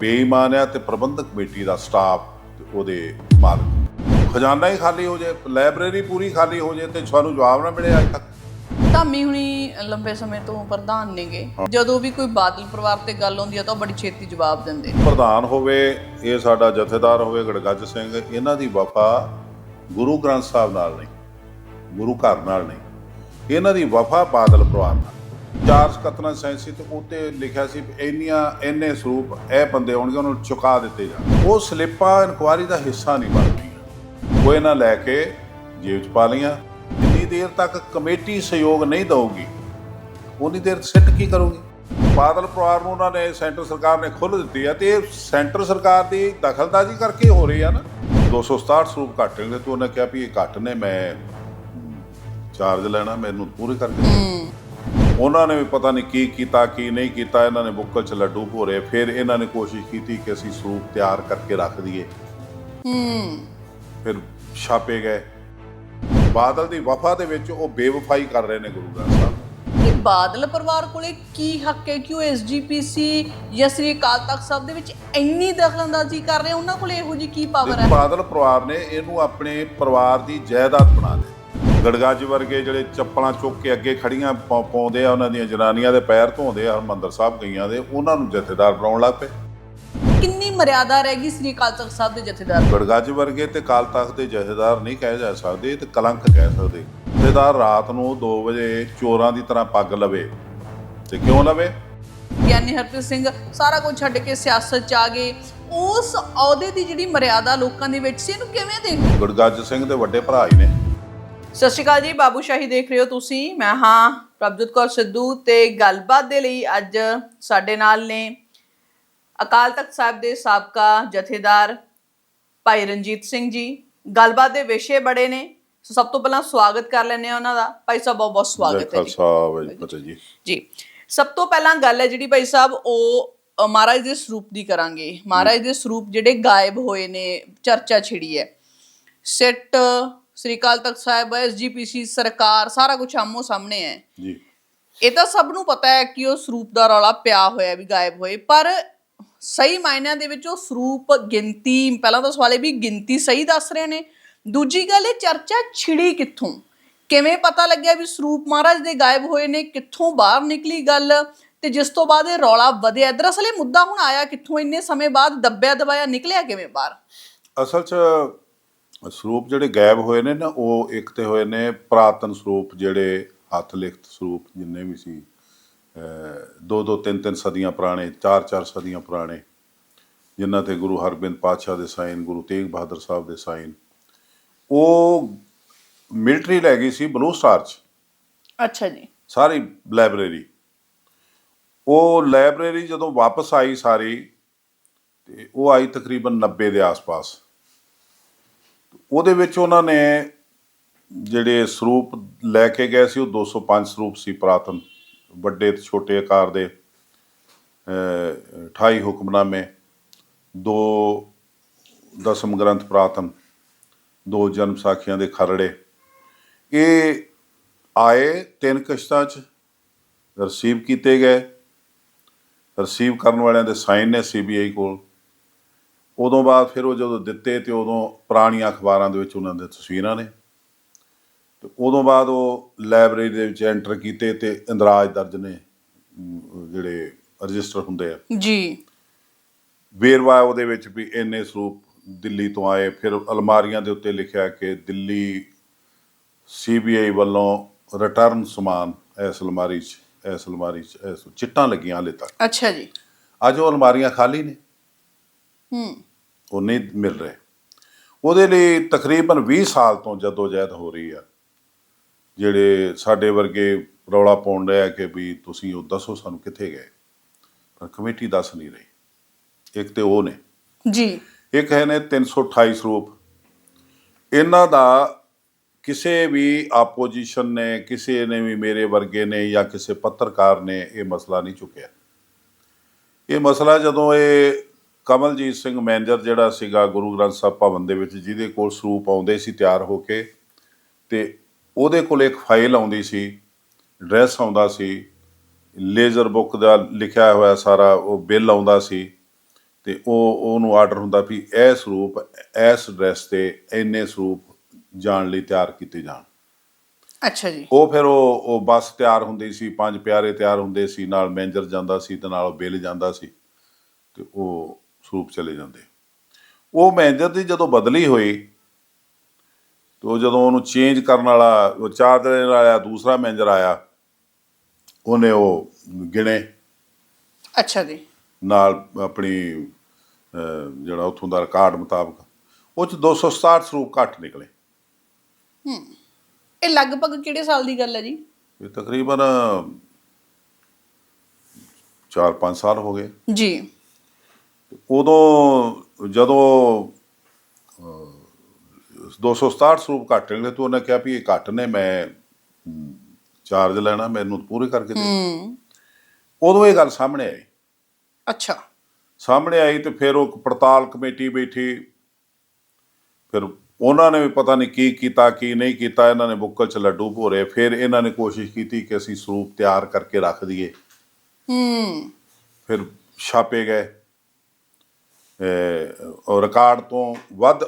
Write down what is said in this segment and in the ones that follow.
ਬੇਈਮਾਨ ਆ ਤੇ ਪ੍ਰਬੰਧਕ ਕਮੇਟੀ ਦਾ ਸਟਾਫ ਤੇ ਉਹਦੇ ਮਾਲਕ। ਖਜ਼ਾਨਾ ਹੀ ਖਾਲੀ ਹੋ ਜਾਏ ਲਾਇਬ੍ਰੇਰੀ ਪੂਰੀ ਖਾਲੀ ਹੋ ਜਾਏ ਤੇ ਸਾਨੂੰ ਜਵਾਬ ਨਾ ਮਿਲੇ ਅੱਜ ਤੱਕ। ਧਾਮੀ ਹੁਣੀ ਲੰਬੇ ਸਮੇਂ ਤੋਂ ਪ੍ਰਧਾਨ ਨੇਗੇ। ਜਦੋਂ ਵੀ ਕੋਈ ਬਾਦਲ ਪਰਿਵਾਰ ਤੇ ਗੱਲ ਹੁੰਦੀ ਆ ਤਾਂ ਉਹ ਬੜੀ ਛੇਤੀ ਜਵਾਬ ਦਿੰਦੇ। ਪ੍ਰਧਾਨ ਹੋਵੇ ਇਹ ਸਾਡਾ ਜਥੇਦਾਰ ਹੋਵੇ ਗੜਗੱਜ ਸਿੰਘ ਇਹਨਾਂ ਦੀ ਵਫਾ ਗੁਰੂ ਗ੍ਰੰਥ ਸਾਹਿਬ ਨਾਲ ਨਹੀਂ ਗੁਰੂ ਘਰ ਨਾਲ ਨਹੀਂ। ਇਹਨਾਂ ਦੀ ਵਫਾ ਬਾਦਲ ਪਰਿਵਾਰ ਨਾਲ। ਚਾਰ ਸਕਤਨਾ ਸੈਂਸੀ ਤੇ ਉੱਤੇ ਲਿਖਿਆ ਸੀ ਇੰਨੀਆਂ, ਇੰਨੇ ਸਰੂਪ ਇਹ ਬੰਦੇ ਆਉਣਗੇ, ਉਹਨਾਂ ਨੂੰ ਚੁਕਾ ਦਿੱਤੇ ਜਾਣ ਉਹ ਸਲਿੱਪਾਂ ਇਨਕੁਆਰੀ ਦਾ ਹਿੱਸਾ ਨਹੀਂ ਬਣਦੀਆਂ ਉਹ ਇਹਨਾਂ ਲੈ ਕੇ ਜੇਬ 'ਚ ਪਾ ਲਈਆਂ। ਜਿੰਨੀ ਦੇਰ ਤੱਕ ਕਮੇਟੀ ਸਹਿਯੋਗ ਨਹੀਂ ਦਊਗੀ ਉਨੀ ਦੇਰ ਸਿੱਟ ਕੀ ਕਰੂਗੀ? ਬਾਦਲ ਪਰਿਵਾਰ ਨੂੰ ਉਹਨਾਂ ਨੇ, ਸੈਂਟਰ ਸਰਕਾਰ ਨੇ ਖੁੱਲ੍ਹ ਦਿੱਤੀ ਆ ਤੇ ਇਹ ਸੈਂਟਰ ਸਰਕਾਰ ਦੀ ਦਖਲਅੰਦਾਜ਼ੀ ਕਰਕੇ ਹੋ ਰਹੀ ਆ ਨਾ। 267 ਸਰੂਪ ਘੱਟ ਨੇ ਤੇ ਉਹਨੇ ਕਿਹਾ ਵੀ ਇਹ ਘੱਟ ਨੇ, ਮੈਂ ਚਾਰਜ ਲੈਣਾ, ਮੈਨੂੰ ਪੂਰੇ ਕਰਕੇ ਉਹਨਾਂ ਨੇ ਵੀ ਪਤਾ ਨਹੀਂ ਕੀ ਕੀਤਾ ਕੀ ਨਹੀਂ ਕੀਤਾ ਇਹਨਾਂ ਨੇ ਬੁੱਕਲ 'ਚ ਲੱਡੂ ਭੋਰੇ ਫਿਰ ਇਹਨਾਂ ਨੇ ਕੋਸ਼ਿਸ਼ ਕੀਤੀ ਕਿ ਅਸੀਂ ਸਰੂਪ ਤਿਆਰ ਕਰਕੇ ਰੱਖ ਦਈਏ। ਹੂੰ। ਫਿਰ ਛਾਪੇ ਗਏ। ਬਾਦਲ ਦੀ ਵਫਾ ਦੇ ਵਿੱਚ ਉਹ ਬੇਵਫਾਈ ਕਰ ਰਹੇ ਨੇ ਗੁਰੂ ਗ੍ਰੰਥ ਸਾਹਿਬ। ਇਹ ਬਾਦਲ ਪਰਿਵਾਰ ਕੋਲੇ ਕੀ ਹੱਕ ਹੈ ਕਿ ਉਹ ਐਸਜੀਪੀਸੀ ਜਾਂ ਸ੍ਰੀ ਅਕਾਲ ਤਖਤ ਸਾਹਿਬ ਦੇ ਵਿੱਚ ਇੰਨੀ ਦਖਲਅੰਦਾਜ਼ੀ ਕਰ ਰਹੇ? ਉਹਨਾਂ ਕੋਲੇ ਇਹੋ ਜੀ ਕੀ ਪਾਵਰ ਹੈ? ਬਾਦਲ ਪਰਿਵਾਰ ਨੇ ਇਹਨੂੰ ਆਪਣੇ ਪਰਿਵਾਰ ਦੀ ਜਾਇਦਾਦ ਬਣਾ ਲਿਆ ਗੜਗਾਜ ਵਰਗੇ ਜਿਹੜੇ ਚੱਪਲਾਂ ਚੁੱਕ ਕੇ ਅੱਗੇ ਖੜੀਆਂ ਪਾ- ਪਾਉਂਦੇ ਆ ਉਹਨਾਂ ਦੀਆਂ ਜਨਾਨੀਆਂ ਦੇ ਪੈਰ ਧੋਂਦੇ ਆ ਹਰਮੰਦਰ ਸਾਹਿਬ ਗਈਆਂ ਦੇ ਉਹਨਾਂ ਨੂੰ ਜਥੇਦਾਰ ਬਣਾਉਣ ਲੱਗ ਪਏ। ਕਿੰਨੀ ਮਰਿਆਦਾ ਰਹਿ ਗਈ ਸ੍ਰੀ ਅਕਾਲ ਤਖਤ ਸਾਹਿਬ ਦੇ ਜਥੇਦਾਰ ਗੜਗਾਜ ਵਰਗੇ ਤੇ ਕਾਲ ਤਖਤ ਦੇ ਜਥੇਦਾਰ ਨਹੀਂ ਕਹੇ ਜਾ ਸਕਦੇ ਇਹ ਤੇ ਕਲੰਕ ਕਹਿ ਸਕਦੇ। ਜਥੇਦਾਰ ਰਾਤ ਨੂੰ 2 ਵਜੇ ਚੋਰਾਂ ਦੀ ਤਰ੍ਹਾਂ ਪੱਗ ਲਵੇ ਤੇ ਕਿਉਂ ਲਵੇ? ਗਿਆਨੀ ਹਰਪ੍ਰੀਤ ਸਿੰਘ ਸਾਰਾ ਕੁਝ ਛੱਡ ਕੇ ਸਿਆਸਤ ਚ ਆ ਗਏ। ਉਸ ਅਹੁਦੇ ਦੀ ਜਿਹੜੀ ਮਰਿਆਦਾ ਲੋਕਾਂ ਦੇ ਵਿੱਚ ਸੀ ਇਹਨੂੰ ਕਿਵੇਂ ਦੇਖਦੇ? ਗੜਗਾਜ ਸਿੰਘ ਦੇ ਵੱਡੇ ਭਰਾ ਹੀ ਨੇ। ਸਤਿ ਸ਼੍ਰੀ ਅਕਾਲ ਜੀ ਬਾਬੂ ਸ਼ਾਹੀ ਦੇਖ ਰਹੇ ਹੋ ਤੁਸੀਂ। ਮੈਂ ਹਾਂ ਪ੍ਰਭਜੋਤ ਕੌਰ ਸਿੱਧੂ ਤੇ ਗੱਲਬਾਤ ਦੇ ਲਈ ਅੱਜ ਸਾਡੇ ਨਾਲ ਨੇ ਅਕਾਲ ਤਖਤ ਸਾਹਿਬ ਦੇ ਸਾਬਕਾ ਜਥੇਦਾਰ ਭਾਈ ਰਣਜੀਤ ਸਿੰਘ ਜੀ। ਗੱਲਬਾਤ ਦੇ ਵਿਸ਼ੇ ਬੜੇ ਨੇ ਸੋ ਸਭ ਤੋਂ ਪਹਿਲਾਂ ਸਵਾਗਤ ਕਰ ਲੈਂਦੇ ਆ ਉਹਨਾਂ ਦਾ। ਭਾਈ ਸਾਹਿਬ ਬਹੁਤ ਬਹੁਤ ਸਵਾਗਤ ਹੈ ਜੀ ਖਾਲਸਾ ਜੀ ਜੀ। ਸਭ ਤੋਂ ਪਹਿਲਾਂ ਗੱਲ ਹੈ ਜਿਹੜੀ ਭਾਈ ਸਾਹਿਬ ਉਹ ਮਹਾਰਾਜ ਦੇ ਸਰੂਪ ਦੀ ਕਰਾਂਗੇ। ਮਹਾਰਾਜ ਦੇ ਸਰੂਪ ਜਿਹੜੇ ਗਾਇਬ ਹੋਏ ਨੇ ਚਰਚਾ ਛਿੜੀ ਹੈ। ਸਿੱਟ ਸ੍ਰੀ ਅਕਾਲ ਤਖਤ ਸਾਹਿਬ ਐਸਜੀਪੀਸੀ ਸਰਕਾਰ ਸਾਰਾ ਕੁਝ ਆਮੋ ਸਾਹਮਣੇ ਹੈ। ਜੀ। ਇਹ ਤਾਂ ਸਭ ਨੂੰ ਪਤਾ ਹੈ ਕਿ ਉਹ ਸਰੂਪ ਦਾ ਰੌਲਾ ਪਿਆ ਹੋਇਆ ਵੀ ਗਾਇਬ ਹੋਏ ਪਰ ਸਹੀ ਮਾਇਨਿਆਂ ਦੇ ਵਿੱਚ ਉਹ ਸਰੂਪ ਗਿਣਤੀ ਪਹਿਲਾਂ ਤਾਂ ਸਵਾਲ ਇਹ ਵੀ ਗਿਣਤੀ ਸਹੀ ਦੱਸ ਰਹੇ ਨੇ। ਦੂਜੀ ਗੱਲ ਇਹ ਚਰਚਾ ਛਿੜੀ ਕਿੱਥੋਂ? ਕਿਵੇਂ ਪਤਾ ਲੱਗਿਆ ਵੀ ਸਰੂਪ ਮਹਾਰਾਜ ਦੇ ਗਾਇਬ ਹੋਏ ਨੇ ਕਿੱਥੋਂ ਬਾਹਰ ਨਿਕਲੀ ਗੱਲ? ਤੇ ਜਿਸ ਤੋਂ ਬਾਅਦ ਇਹ ਰੌਲਾ ਵਧਿਆ ਦਰਅਸਲ ਇਹ ਮੁੱਦਾ ਹੁਣ ਆਇਆ ਕਿੱਥੋਂ? ਇੰਨੇ ਸਮੇਂ ਬਾਅਦ ਦੱਬਿਆ ਦਬਾਇਆ ਨਿਕਲਿਆ ਕਿਵੇਂ ਬਾਹਰ? ਅਸਲ 'ਚ ਸਰੂਪ ਜਿਹੜੇ ਗਾਇਬ ਹੋਏ ਨੇ ਨਾ ਉਹ ਇੱਕ ਤੇ ਹੋਏ ਨੇ ਪ੍ਰਾਤਨ ਸਰੂਪ ਜਿਹੜੇ ਹੱਥ ਲਿਖਤ ਸਰੂਪ ਜਿੰਨੇ ਵੀ ਸੀ ਦੋ ਦੋ ਤਿੰਨ ਤਿੰਨ ਸਦੀਆਂ ਪੁਰਾਣੇ ਚਾਰ ਚਾਰ ਸਦੀਆਂ ਪੁਰਾਣੇ ਜਿਨ੍ਹਾਂ ਤੇ ਗੁਰੂ ਹਰਗੋਬਿੰਦ ਪਾਤਸ਼ਾਹ ਦੇ ਸਾਈਨ ਗੁਰੂ ਤੇਗ ਬਹਾਦਰ ਸਾਹਿਬ ਦੇ ਸਾਈਨ ਉਹ ਮਿਲਟਰੀ ਲੈ ਗਈ ਸੀ ਬਲੂ ਸਟਾਰ 'ਚ। ਅੱਛਾ ਜੀ। ਸਾਰੀ ਲਾਇਬ੍ਰੇਰੀ। ਉਹ ਲਾਇਬ੍ਰੇਰੀ ਜਦੋਂ ਵਾਪਸ ਆਈ ਸਾਰੀ ਤੇ ਉਹ ਆਈ ਤਕਰੀਬਨ 90 ਦੇ ਆਸ-ਪਾਸ। ਉਹਦੇ ਵਿੱਚ ਉਹਨਾਂ ਨੇ ਜਿਹੜੇ ਸਰੂਪ ਲੈ ਕੇ ਗਏ ਸੀ, ਉਹ 205 ਸਰੂਪ ਸੀ ਪ੍ਰਾਤਨ, ਵੱਡੇ ਤੇ ਛੋਟੇ ਆਕਾਰ ਦੇ, ਅਹ 28 ਹੁਕਮਨਾਮੇ, ਦੋ ਦਸਮ ਗ੍ਰੰਥ ਪ੍ਰਾਤਨ, ਦੋ ਜਨਮ ਸਾਖੀਆਂ ਦੇ ਖਰੜੇ। ਇਹ ਆਏ ਤਿੰਨ ਕਿਸ਼ਤਾਂ 'ਚ ਰਿਸੀਵ ਕੀਤੇ ਗਏ। ਰਿਸੀਵ ਕਰਨ ਵਾਲਿਆਂ ਦੇ ਸਾਈਨ ਨੇ ਸੀਬੀਆਈ ਕੋਲ। ਉਦੋਂ ਬਾਅਦ ਫਿਰ ਉਹ ਜਦੋਂ ਦਿੱਤੇ ਤੇ ਉਦੋਂ ਪੁਰਾਣੀਆਂ ਅਖਬਾਰਾਂ ਦੇ ਵਿੱਚ ਉਹਨਾਂ ਦੇ ਤਸਵੀਰਾਂ ਨੇ। ਤੇ ਉਦੋਂ ਬਾਅਦ ਉਹ ਲਾਇਬ੍ਰੇਰੀ ਦੇ ਵਿੱਚ ਐਂਟਰ ਕੀਤੇ ਤੇ ਇੰਦਰਾਜ ਦਰਜ ਨੇ ਜਿਹੜੇ ਰਜਿਸਟਰ ਹੁੰਦੇ ਆ। ਜੀ। ਵੇਰਵਾ ਉਹਦੇ ਵਿੱਚ ਵੀ ਇੰਨੇ ਸਰੂਪ ਦਿੱਲੀ ਤੋਂ ਆਏ। ਫਿਰ ਅਲਮਾਰੀਆਂ ਦੇ ਉੱਤੇ ਲਿਖਿਆ ਕਿ ਦਿੱਲੀ ਸੀਬੀਆਈ ਵੱਲੋਂ ਰਿਟਰਨ ਸਮਾਨ ਇਸ ਅਲਮਾਰੀ 'ਚ ਇਸ ਅਲਮਾਰੀ 'ਚ ਇਸ ਚਿੱਟਾਂ ਲੱਗੀਆਂ ਹਾਲੇ ਤੱਕ। ਅੱਛਾ ਜੀ। ਅੱਜ ਉਹ ਅਲਮਾਰੀਆਂ ਖਾਲੀ ਨੇ। ਹੂੰ। ਉਹ ਨਹੀਂ ਮਿਲ ਰਹੇ। ਉਹਦੇ ਲਈ ਤਕਰੀਬਨ 20 ਸਾਲ ਤੋਂ ਜਦੋਜਹਿਦ ਹੋ ਰਹੀ ਆ। ਜਿਹੜੇ ਸਾਡੇ ਵਰਗੇ ਰੌਲਾ ਪਾਉਣ ਰਿਹਾ ਕਿ ਵੀ ਤੁਸੀਂ ਉਹ ਦੱਸੋ ਸਾਨੂੰ ਕਿੱਥੇ ਗਏ। ਪਰ ਕਮੇਟੀ ਦੱਸ ਨਹੀਂ ਰਹੀ। ਇੱਕ ਤੇ ਉਹ ਨੇ। ਜੀ। ਇੱਕ ਹੈ ਨੇ 328 ਸਰੂਪ। ਇਹਨਾਂ ਦਾ ਕਿਸੇ ਵੀ ਆਪੋਜੀਸ਼ਨ ਨੇ ਕਿਸੇ ਨੇ ਵੀ ਮੇਰੇ ਵਰਗੇ ਨੇ ਜਾਂ ਕਿਸੇ ਪੱਤਰਕਾਰ ਨੇ ਇਹ ਮਸਲਾ ਨਹੀਂ ਚੁੱਕਿਆ। ਇਹ ਮਸਲਾ ਜਦੋਂ ਇਹ ਕਮਲਜੀਤ ਸਿੰਘ ਮੈਨੇਜਰ ਜਿਹੜਾ ਸੀਗਾ ਗੁਰੂ ਗ੍ਰੰਥ ਸਾਹਿਬ ਭਵਨ ਦੇ ਵਿੱਚ ਜਿਹਦੇ ਕੋਲ ਸਰੂਪ ਆਉਂਦੇ ਸੀ ਤਿਆਰ ਹੋ ਕੇ ਤੇ ਉਹਦੇ ਕੋਲ ਇੱਕ ਫਾਈਲ ਆਉਂਦੀ ਸੀ ਐਡਰੈਸ ਆਉਂਦਾ ਸੀ ਲੇਜ਼ਰ ਬੁੱਕ ਦਾ ਲਿਖਿਆ ਹੋਇਆ ਸਾਰਾ ਉਹ ਬਿੱਲ ਆਉਂਦਾ ਸੀ ਤੇ ਉਹ ਉਹਨੂੰ ਆਰਡਰ ਹੁੰਦਾ ਵੀ ਇਹ ਸਰੂਪ ਇਸ ਡਰੈਸ ਤੇ ਇੰਨੇ ਸਰੂਪ ਜਾਣ ਲਈ ਤਿਆਰ ਕੀਤੇ ਜਾਣ। ਅੱਛਾ ਜੀ। ਉਹ ਫਿਰ ਉਹ ਉਹ ਬੱਸ ਤਿਆਰ ਹੁੰਦੀ ਸੀ ਪੰਜ ਪਿਆਰੇ ਤਿਆਰ ਹੁੰਦੇ ਸੀ ਨਾਲ ਮੈਨੇਜਰ ਜਾਂਦਾ ਸੀ ਤੇ ਨਾਲ ਉਹ ਬਿੱਲ ਜਾਂਦਾ ਸੀ ਤੇ ਉਹ ਸਰੂਪ ਚਲੇ ਜਾਂਦੇ। ਉਹ ਮੈਨੇਜਰ ਦੀ ਜਦੋਂ ਬਦਲੀ ਹੋਈ ਤੇ ਜਦੋਂ ਉਹਨੂੰ ਚੇਂਜ ਕਰਨ ਵਾਲਾ ਉਹ ਚਾਰ ਦਿਨ ਵਾਲਾ ਦੂਸਰਾ ਮੈਨੇਜਰ ਆਇਆ ਉਹਨੇ ਉਹ ਗਿਣੇ। ਅੱਛਾ ਜੀ। ਨਾਲ ਆਪਣੀ ਜਿਹੜਾ ਉਥੋਂ ਦਾ ਰਿਕਾਰਡ ਮੁਤਾਬਕ ਉਹ ਚ 267 ਸਰੂਪ ਘੱਟ ਨਿਕਲੇ। ਇਹ ਲਗਭਗ ਕਿਹੜੇ ਸਾਲ ਦੀ ਗੱਲ ਹੈ ਜੀ? ਇਹ ਤਕਰੀਬਨ 4-5 ਸਾਲ ਹੋ ਗਏ। ਜੀ। ਉਦੋਂ ਜਦੋਂ ਅਹ, 267 ਸਰੂਪ ਘੱਟ ਨਿਕਲੇ ਤਾਂ ਉਹਨੇ ਕਿਹਾ ਵੀ ਇਹ ਘੱਟ ਨੇ ਮੈਂ ਚਾਰਜ ਲੈਣਾ ਮੈਨੂੰ ਪੂਰੇ ਕਰਕੇ ਦੇ ਹੂੰ ਉਦੋਂ ਇਹ ਗੱਲ ਸਾਹਮਣੇ ਆਈ। ਅੱਛਾ। ਸਾਹਮਣੇ ਆਈ ਤੇ ਫਿਰ ਉਹ ਪੜਤਾਲ ਕਮੇਟੀ ਬੈਠੀ। ਫਿਰ ਉਹਨਾਂ ਨੇ ਵੀ ਪਤਾ ਨਹੀਂ ਕੀ ਕੀਤਾ ਕੀ ਨਹੀਂ ਕੀਤਾ ਇਹਨਾਂ ਨੇ ਬੁੱਕਲ 'ਚ ਲੱਡੂ ਭੋਰੇ। ਫਿਰ ਇਹਨਾਂ ਨੇ ਕੋਸ਼ਿਸ਼ ਕੀਤੀ ਕਿ ਅਸੀਂ ਸਰੂਪ ਤਿਆਰ ਕਰਕੇ ਰੱਖ ਦਈਏ। ਹੂੰ ਫਿਰ ਛਾਪੇ ਗਏ। ਰਿਕਾਰਡ ਤੋਂ ਵੱਧ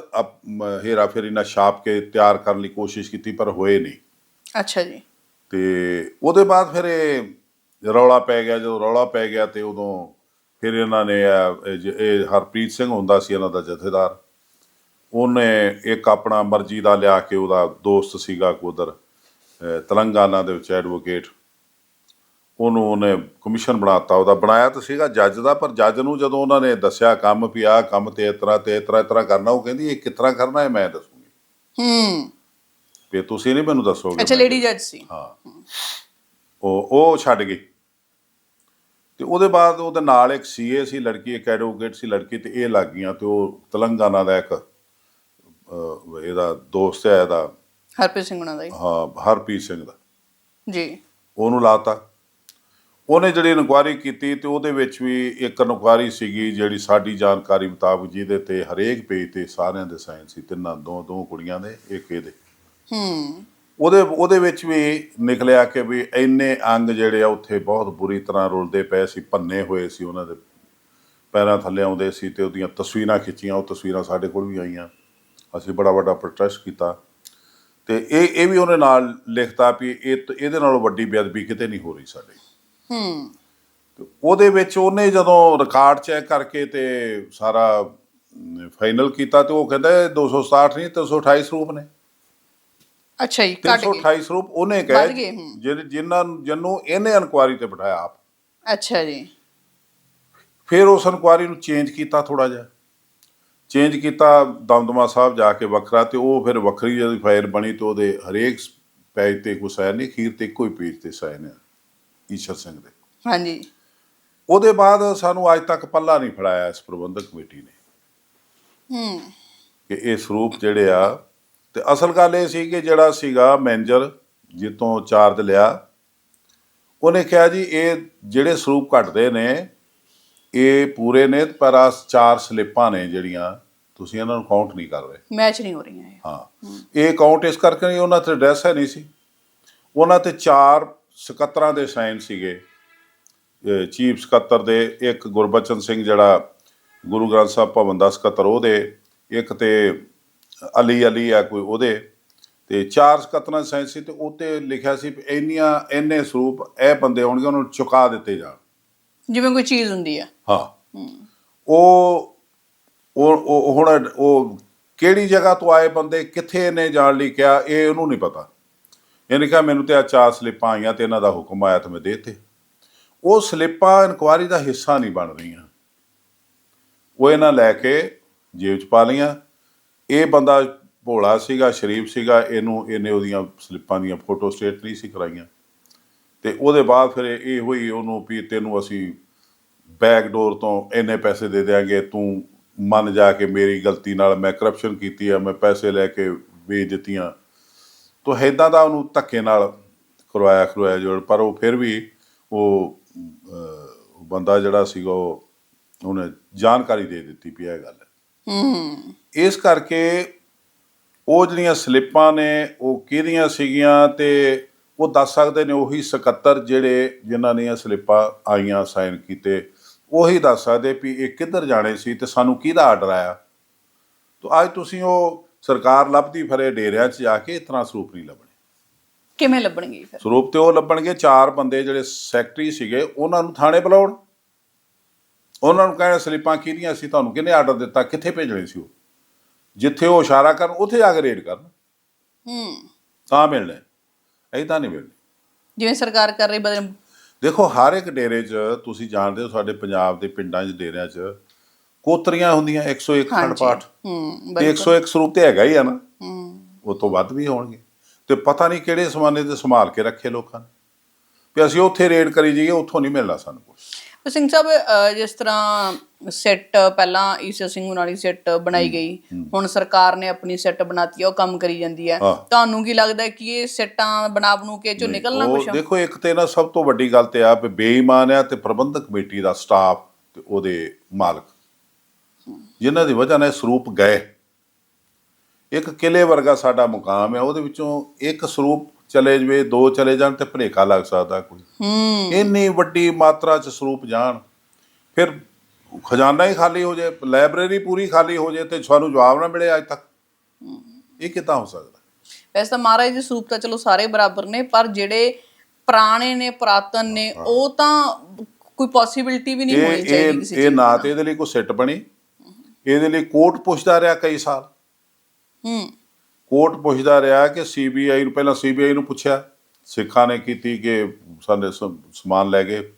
ਹੇਰਾ ਫੇਰੀ ਨਾਲ ਛਾਪ ਕੇ ਤਿਆਰ ਕਰਨ ਲਈ ਕੋਸ਼ਿਸ਼ ਕੀਤੀ ਪਰ ਹੋਏ ਨਹੀਂ। ਅੱਛਾ ਜੀ। ਤੇ ਉਹਦੇ ਬਾਅਦ ਫਿਰ ਇਹ ਰੌਲਾ ਪੈ ਗਿਆ ਜਦੋਂ ਰੌਲਾ ਪੈ ਗਿਆ ਤੇ ਉਦੋਂ ਫਿਰ ਇਹਨਾਂ ਨੇ ਇਹ- ਹਰਪ੍ਰੀਤ ਸਿੰਘ ਹੁੰਦਾ ਸੀ ਇਹਨਾਂ ਦਾ ਜਥੇਦਾਰ। ਉਹਨੇ ਇੱਕ ਆਪਣਾ ਮਰਜ਼ੀ ਦਾ ਲਿਆ ਕੇ ਉਹਦਾ ਦੋਸਤ ਸੀਗਾ ਉਧਰ ਤੇਲੰਗਾਨਾ ਦੇ ਵਿੱਚ ਐਡਵੋਕੇਟ ਉਹਨੂੰ ਉਹਨੇ ਕਮਿਸ਼ਨ ਬਣਾਤਾ ਉਹਦਾ ਬਣਾਇਆ ਤਾਂ ਸੀਗਾ ਜੱਜ ਦਾ ਪਰ ਜੱਜ ਨੂੰ ਜਦੋਂ ਉਹਨਾਂ ਨੇ ਦੱਸਿਆ ਕੰਮ ਵੀ ਆਹ ਕੰਮ ਤੇ ਇਸ ਤਰ੍ਹਾਂ ਤੇ ਇਸ ਤਰ੍ਹਾਂ ਇਸ ਤਰ੍ਹਾਂ ਕਰਨਾ ਉਹ ਕਹਿੰਦੀ ਇਹ ਕਿਸ ਤਰ੍ਹਾਂ ਕਰਨਾ ਹੈ ਮੈਂ ਦੱਸੂਗੀ। ਹੂੰ। ਵੀ ਤੁਸੀਂ ਨਹੀਂ ਮੈਨੂੰ ਦੱਸੋਗੇ ਅੱਛਾ ਲੇਡੀ ਜੱਜ ਸੀ। ਹਾਂ। ਉਹ ਉਹ ਛੱਡ ਗਈ। ਤੇ ਉਹਦੇ ਬਾਅਦ ਉਹਦੇ ਨਾਲ ਇੱਕ ਸੀਏ ਸੀ ਲੜਕੀ ਇੱਕ ਐਡਵੋਕੇਟ ਸੀ ਲੜਕੀ ਤੇ ਇਹ ਲੱਗ ਗਈਆਂ ਤੇ ਉਹ ਤੇਲੰਗਾਨਾ ਦਾ ਇੱਕ ਇਹਦਾ ਦੋਸਤ ਹੈ ਇਹਦਾ। ਹਰਪ੍ਰੀਤ ਸਿੰਘ ਉਹਨਾਂ ਦਾ ਹਾਂ। ਹਰਪ੍ਰੀਤ ਸਿੰਘ ਦਾ। ਜੀ। ਉਹਨੂੰ ਲਾਤਾ ਉਹਨੇ ਜਿਹੜੀ ਇਨਕੁਆਇਰੀ ਕੀਤੀ ਤੇ ਉਹਦੇ ਵਿੱਚ ਵੀ ਇੱਕ ਇਨਕੁਆਇਰੀ ਸੀਗੀ ਜਿਹੜੀ ਸਾਡੀ ਜਾਣਕਾਰੀ ਮੁਤਾਬਕ ਜਿਹਦੇ ਤੇ ਹਰੇਕ ਪੇਜ ਤੇ ਸਾਰਿਆਂ ਦੇ ਸਾਈਨ ਸੀ ਤਿੰਨਾਂ ਦੋ ਦੋ ਕੁੜੀਆਂ ਦੇ ਇੱਕ ਇਹਦੇ। ਹੂੰ। ਉਹਦੇ ਉਹਦੇ ਵਿੱਚ ਵੀ ਨਿਕਲਿਆ ਕਿ ਵੀ ਇੰਨੇ ਅੰਗ ਜਿਹੜੇ ਆ ਉੱਥੇ ਬਹੁਤ ਬੁਰੀ ਤਰ੍ਹਾਂ ਰੁਲਦੇ ਪਏ ਸੀ ਭੰਨੇ ਹੋਏ ਸੀ ਉਹਨਾਂ ਦੇ। ਪੈਰਾਂ ਥੱਲੇ ਆਉਂਦੇ ਸੀ ਤੇ ਉਹਦੀਆਂ ਤਸਵੀਰਾਂ ਖਿੱਚੀਆਂ ਉਹ ਤਸਵੀਰਾਂ ਸਾਡੇ ਕੋਲ ਵੀ ਆਈਆਂ। ਅਸੀਂ ਬੜਾ ਵੱਡਾ ਪ੍ਰੋਟੈਸਟ ਕੀਤਾ। ਤੇ ਇਹ ਇਹ ਵੀ ਉਹਨੇ ਨਾਲ ਲਿਖਤਾ ਵੀ ਇਹ ਇਹਦੇ ਨਾਲੋਂ ਵੱਡੀ ਬੇਅਦਬੀ ਕਿਤੇ ਨਹੀਂ ਹੋ ਰਹੀ ਸਾਡੇ। ਹੂੰ। ਉਹਦੇ ਵਿੱਚ ਉਹਨੇ ਜਦੋਂ ਰਿਕਾਰਡ ਚੈੱਕ ਕਰਕੇ ਤੇ ਸਾਰਾ ਫਾਈਨਲ ਕੀਤਾ ਤੇ ਉਹ ਕਹਿੰਦਾ ਇਹ 267 ਨਹੀਂ 328 ਸਰੂਪ ਨੇ। ਅੱਛਾ ਜੀ ਕੱਟ ਗਏ। 328 ਸਰੂਪ ਉਹਨੇ ਕਹੇ। ਜਿਹਨ- ਜਿਨ੍ਹਾਂ ਨੂੰ- ਜਿਹਨੂੰ ਇਹਨੇ ਇਨਕੁਆਰੀ ਤੇ ਬਿਠਾਇਆ ਆਪ। ਅੱਛਾ ਜੀ। ਫਿਰ ਉਸ ਇਨਕੁਆਰੀ ਨੂੰ ਚੇਂਜ ਕੀਤਾ ਥੋੜਾ ਜਿਹਾ। ਚੇਂਜ ਕੀਤਾ ਦਮਦਮਾ ਸਾਹਿਬ ਜਾ ਕੇ ਵੱਖਰਾ ਤੇ ਉਹ ਫਿਰ ਵੱਖਰੀ ਜਿਹੜੀ ਫਾਈਲ ਬਣੀ ਤੇ ਉਹਦੇ ਹਰੇਕ ਪੈਜ ਤੇ ਕੋਈ ਸਾਈਨ ਨਹੀਂ ਖੀਰ ਤੇ ਹੀ ਪੇਜ ਤੇ ਸਾਈਨ ਹੈ ਈਸ਼ਰ ਸਿੰਘ ਦੇ। ਹਾਂਜੀ। ਉਹਦੇ ਬਾਅਦ ਸਾਨੂੰ ਅੱਜ ਤੱਕ ਪੱਲਾ ਨਹੀਂ ਫੜਾਇਆ ਇਸ ਪ੍ਰਬੰਧਕ ਕਮੇਟੀ ਨੇ। ਹੂੰ। ਕਿ ਇਹ ਸਰੂਪ ਜਿਹੜੇ ਆ ਤੇ ਅਸਲ ਗੱਲ ਇਹ ਸੀ ਕਿ ਜਿਹੜਾ ਸੀਗਾ ਮੈਨੇਜਰ ਜਿੱਤੋਂ ਚਾਰਜ ਲਿਆ ਉਹਨੇ ਕਿਹਾ ਜੀ ਇਹ ਜਿਹੜੇ ਸਰੂਪ ਘਟਦੇ ਨੇ ਇਹ ਪੂਰੇ ਨੇ ਪਰ ਆ ਚਾਰ ਸਲਿੱਪਾਂ ਨੇ ਜਿਹੜੀਆਂ ਤੁਸੀਂ ਇਹਨਾਂ ਨੂੰ ਕਾਊਂਟ ਨਹੀਂ ਕਰ ਰਹੇ। ਮੈਚ ਨਹੀਂ ਹੋ ਰਹੀਆਂ ਇਹ। ਹਾਂ। ਇਹ ਕਾਊਂਟ ਇਸ ਕਰਕੇ ਨਹੀਂ ਉਹਨਾਂ ਤੇ ਐਡਰੈਸ ਹੈ ਨਹੀਂ ਸੀ। ਉਹਨਾਂ ਤੇ ਚਾਰ ਸਕੱਤਰਾਂ ਦੇ ਸਾਈਨ ਸੀਗੇ। ਚੀਫ ਸਕੱਤਰ ਦੇ ਇੱਕ ਗੁਰਬਚਨ ਸਿੰਘ ਜਿਹੜਾ ਗੁਰੂ ਗ੍ਰੰਥ ਸਾਹਿਬ ਭਵਨ ਦਾ ਸਕੱਤਰ ਉਹਦੇ ਇੱਕ ਤੇ ਅਲੀ ਅਲੀ ਆ ਕੋਈ ਉਹਦੇ ਤੇ ਚਾਰ ਸਕੱਤਰਾਂ ਸਾਈਨ ਸੀ ਤੇ ਉੱਤੇ ਲਿਖਿਆ ਸੀ ਇੰਨੀਆਂ ਇੰਨੇ ਸਰੂਪ ਇਹ ਬੰਦੇ ਆਉਣਗੇ ਉਹਨਾਂ ਨੂੰ ਚੁਕਾ ਦਿੱਤੇ ਜਾਣ। ਜਿਵੇਂ ਕੋਈ ਚੀਜ਼ ਹੁੰਦੀ ਆ। ਹਾਂ। ਉਹ ਉਹ ਉਹ ਹੁਣ ਉਹ ਕਿਹੜੀ ਜਗ੍ਹਾ ਤੋਂ ਆਏ ਬੰਦੇ ਕਿੱਥੇ ਨੇ ਜਾਣ ਲਈ ਕਿਹਾ ਇਹ ਉਹਨੂੰ ਨਹੀਂ ਪਤਾ। ਇਹਨੇ ਕਿਹਾ, ਮੈਨੂੰ ਤੇ ਆ ਚਾਰ ਸਲਿੱਪਾਂ ਆਈਆਂ ਤੇ ਇਹਨਾਂ ਦਾ ਹੁਕਮ ਆਇਆ ਤੇ ਮੈਂ ਦੇਤੇ। ਉਹ ਸਲਿੱਪਾਂ ਇਨਕੁਆਰੀ ਦਾ ਹਿੱਸਾ ਨਹੀਂ ਬਣ ਰਹੀਆਂ। ਉਹ ਇਹਨਾਂ ਲੈ ਕੇ ਜੇਬ 'ਚ ਪਾ ਲਈਆਂ। ਇਹ ਬੰਦਾ ਭੋਲਾ ਸੀਗਾ, ਸ਼ਰੀਫ ਸੀਗਾ, ਇਹਨੂੰ, ਇਹਨੇ ਉਹਦੀਆਂ ਸਲਿੱਪਾਂ ਦੀਆਂ ਫੋਟੋ ਸਟੇਟ ਨਹੀਂ ਸੀ ਕਰਾਈਆਂ। ਤੇ ਉਹਦੇ ਬਾਅਦ ਫਿਰ ਇਹ ਹੋਈ, ਉਹਨੂੰ ਵੀ ਤੈਨੂੰ ਅਸੀਂ ਬੈਕ ਡੋਰ ਤੋਂ ਇੰਨੇ ਪੈਸੇ ਦੇ ਦਿਆਂਗੇ, ਤੂੰ ਮੰਨ ਜਾ ਕੇ ਮੇਰੀ ਗਲਤੀ ਨਾਲ ਮੈਂ ਕਰਪਸ਼ਨ ਕੀਤੀ ਆ, ਮੈਂ ਪੈਸੇ ਲੈ ਕੇ ਵੇਚ ਦਿੱਤੀਆਂ। ਤੋ ਇਦਾਂ ਦਾ ਉਹਨੂੰ ਧੱਕੇ ਨਾਲ ਕਰਵਾਇਆ ਕਰਵਾਇਆ ਜੋੜ ਪਰ ਉਹ ਫਿਰ ਵੀ ਉਹ ਬੰਦਾ ਜਿਹੜਾ ਸੀਗਾ ਉਹ ਉਹਨੇ ਜਾਣਕਾਰੀ ਦੇ ਦਿੱਤੀ ਵੀ ਇਹ ਗੱਲ। ਹੂੰ। ਇਸ ਕਰਕੇ ਉਹ ਜਿਹੜੀਆਂ ਸਲਿੱਪਾਂ ਨੇ ਉਹ ਕਿਹਦੀਆਂ ਸੀਗੀਆਂ ਤੇ ਉਹ ਦੱਸ ਸਕਦੇ ਨੇ ਉਹੀ ਸਕੱਤਰ ਜਿਹੜੇ ਜਿਨ੍ਹਾਂ ਨੇ ਇਹ ਸਲਿੱਪਾਂ ਆਈਆਂ ਸਾਈਨ ਕੀਤੇ ਉਹੀ ਦੱਸ ਸਕਦੇ ਵੀ ਇਹ ਕਿੱਧਰ ਜਾਣੇ ਸੀ ਤੇ ਸਾਨੂੰ ਕਿਹਦਾ ਆਰਡਰ ਆਇਆ। ਤਾਂ ਅੱਜ ਤੁਸੀਂ ਉਹ ਸਰਕਾਰ ਲੱਭਦੀ ਫਰੇ ਡੇਰਿਆਂ 'ਚ ਜਾ ਕੇ ਇਸ ਤਰ੍ਹਾਂ ਸਰੂਪ ਨਹੀਂ ਲੱਭਣੇ। ਕਿਵੇਂ ਲੱਭਣਗੇ ਫਿਰ? ਸਰੂਪ ਤੇ ਉਹ ਲੱਭਣਗੇ ਚਾਰ ਬੰਦੇ ਜਿਹੜੇ ਸੈਕਟਰੀ ਸੀਗੇ ਉਹਨਾਂ ਨੂੰ ਥਾਣੇ ਬੁਲਾਉਣ। ਉਹਨਾਂ ਨੂੰ ਕਹਿਣ ਸਲਿੱਪਾਂ ਕਿਹਦੀਆਂ ਸੀ ਤੁਹਾਨੂੰ ਕਿਹਨੇ ਆਰਡਰ ਦਿੱਤਾ ਕਿੱਥੇ ਭੇਜਣੇ ਸੀ ਉਹ? ਜਿੱਥੇ ਉਹ ਇਸ਼ਾਰਾ ਕਰਨ ਉੱਥੇ ਜਾ ਕੇ ਰੇਡ ਕਰਨ। ਹੂੰ। ਤਾਂ ਮਿਲਣੇ। ਐਦਾਂ ਨਹੀਂ ਮਿਲਣੇ। ਜਿਵੇਂ ਸਰਕਾਰ ਕਰ ਰਹੀ ਬਦਲ ਦੇਖੋ ਹਰ ਇੱਕ ਡੇਰੇ 'ਚ ਤੁਸੀਂ ਜਾਣਦੇ ਹੋ ਸਾਡੇ ਪੰਜਾਬ ਦੇ ਪਿੰਡਾਂ 'ਚ ਡੇਰਿਆਂ 'ਚ ਕੋਤਰੀਆਂ ਹੁੰਦੀਆਂ 101 ਖੰਡ। ਪਾਠ ਹੂੰ ਤੇ 101 ਸਰੂਪ ਤੇ ਹੈਗਾ ਹੀ ਆ ਨਾ। ਹੂੰ। ਉਹ ਤੋਂ ਵੱਧ ਵੀ ਹੋਣਗੇ। ਤੇ ਪਤਾ ਨਹੀਂ ਕਿਹੜੇ ਸਮਾਨੇ ਤੇ ਸੰਭਾਲ ਕੇ ਰੱਖੇ ਲੋਕਾਂ ਨੇ। ਵੀ ਅਸੀਂ ਉੱਥੇ ਰੇਡ ਕਰੀ ਜਾਈਏ ਉੱਥੋਂ ਨਹੀਂ ਮਿਲਣਾ ਸਾਨੂੰ ਕੁਛ। ਸਿੰਘ ਸਾਹਿਬ ਜਿਸ ਤਰ੍ਹਾਂ ਸੈੱਟ ਪਹਿਲਾਂ ਈਸਾ ਸਿੰਘ ਉਹਨਾਂ ਦੀ ਸੈੱਟ ਬਣਾਈ ਗਈ। ਹੁਣ ਸਰਕਾਰ ਨੇ ਆਪਣੀ ਸੈੱਟ ਬਣਾਤੀ ਉਹ ਕੰਮ ਕਰੀ ਜਾਂਦੀ ਹੈ। ਤੁਹਾਨੂੰ ਕੀ ਲੱਗਦਾ ਕਿ ਇਹ ਸੈੱਟਾਂ ਬਣਾ ਬਣੂ ਕੇ ਚੋਂ ਨਿਕਲਣਾ ਕੁਛ ਦੇਖੋ ਇੱਕ ਤੇ ਨਾ ਸਭ ਤੋਂ ਵੱਡੀ ਗੱਲ ਤੇ ਆ ਬੇਈਮਾਨ ਆ ਤੇ ਪ੍ਰਬੰਧਕ ਕਮੇਟੀ ਦਾ ਸਟਾਫ ਤੇ ਉਹਦੇ ਮਾਲਕ। ਜਿਨ੍ਹਾਂ ਦੀ ਵਜ੍ਹਾ ਨਾਲ ਇਹ ਸਰੂਪ ਗਏ। ਇੱਕ ਕਿਲੇ ਵਰਗਾ ਸਾਡਾ ਮੁਕਾਮ ਹੈ ਉਹਦੇ ਵਿੱਚੋਂ ਇੱਕ ਸਰੂਪ ਚਲੇ ਜਵੇ ਦੋ ਚਲੇ ਜਾਣ ਤੇ ਭਲੇਖਾ ਲੱਗ ਸਕਦਾ ਕੋਈ। ਹੂੰ। ਇੰਨੀ ਵੱਡੀ ਮਾਤਰਾ ਚ ਸਰੂਪ ਜਾਣ ਫਿਰ ਖਜ਼ਾਨਾ ਹੀ ਖਾਲੀ ਹੋ ਜਾਏ ਲਾਇਬ੍ਰੇਰੀ ਪੂਰੀ ਖਾਲੀ ਹੋ ਜਾਏ ਤੇ ਸਾਨੂੰ ਜਵਾਬ ਨਾ ਮਿਲੇ ਅੱਜ ਤੱਕ। ਇਹ ਕਿੱਦਾਂ ਹੋ ਸਕਦਾ? ਵੈਸੇ ਤਾਂ ਮਹਾਰਾਜ ਦੇ ਸਰੂਪ ਤਾਂ ਚਲੋ ਸਾਰੇ ਬਰਾਬਰ ਨੇ ਪਰ ਜਿਹੜੇ ਪੁਰਾਣੇ ਨੇ ਪੁਰਾਤਨ ਨੇ ਉਹ ਤਾਂ ਕੋਈ ਪੋਸਿਬਿਲਿਟੀ ਵੀ ਨਹੀਂ ਹੋਣੀ ਚਾਹੀਦੀ ਕਿਸੇ ਇਹ ਨਾ ਤੇ ਇਹਦੇ ਲਈ ਕੋਈ ਸਿੱਟ ਬਣੀ। ਇਹਦੇ ਲਈ ਕੋਰਟ ਪੁੱਛਦਾ ਰਿਹਾ ਕਈ ਸਾਲ। ਹੂੰ। ਕੋਰਟ ਪੁੱਛਦਾ ਰਿਹਾ ਕਿ ਸੀਬੀਆਈ ਨੂੰ ਪਹਿਲਾਂ ਸੀਬੀਆਈ ਨੂੰ ਪੁੱਛਿਆ। ਸਿੱਖਾਂ ਨੇ ਕੀਤੀ ਕਿ ਸਾਡੇ ਸਮਾਨ ਲੈ ਗਏ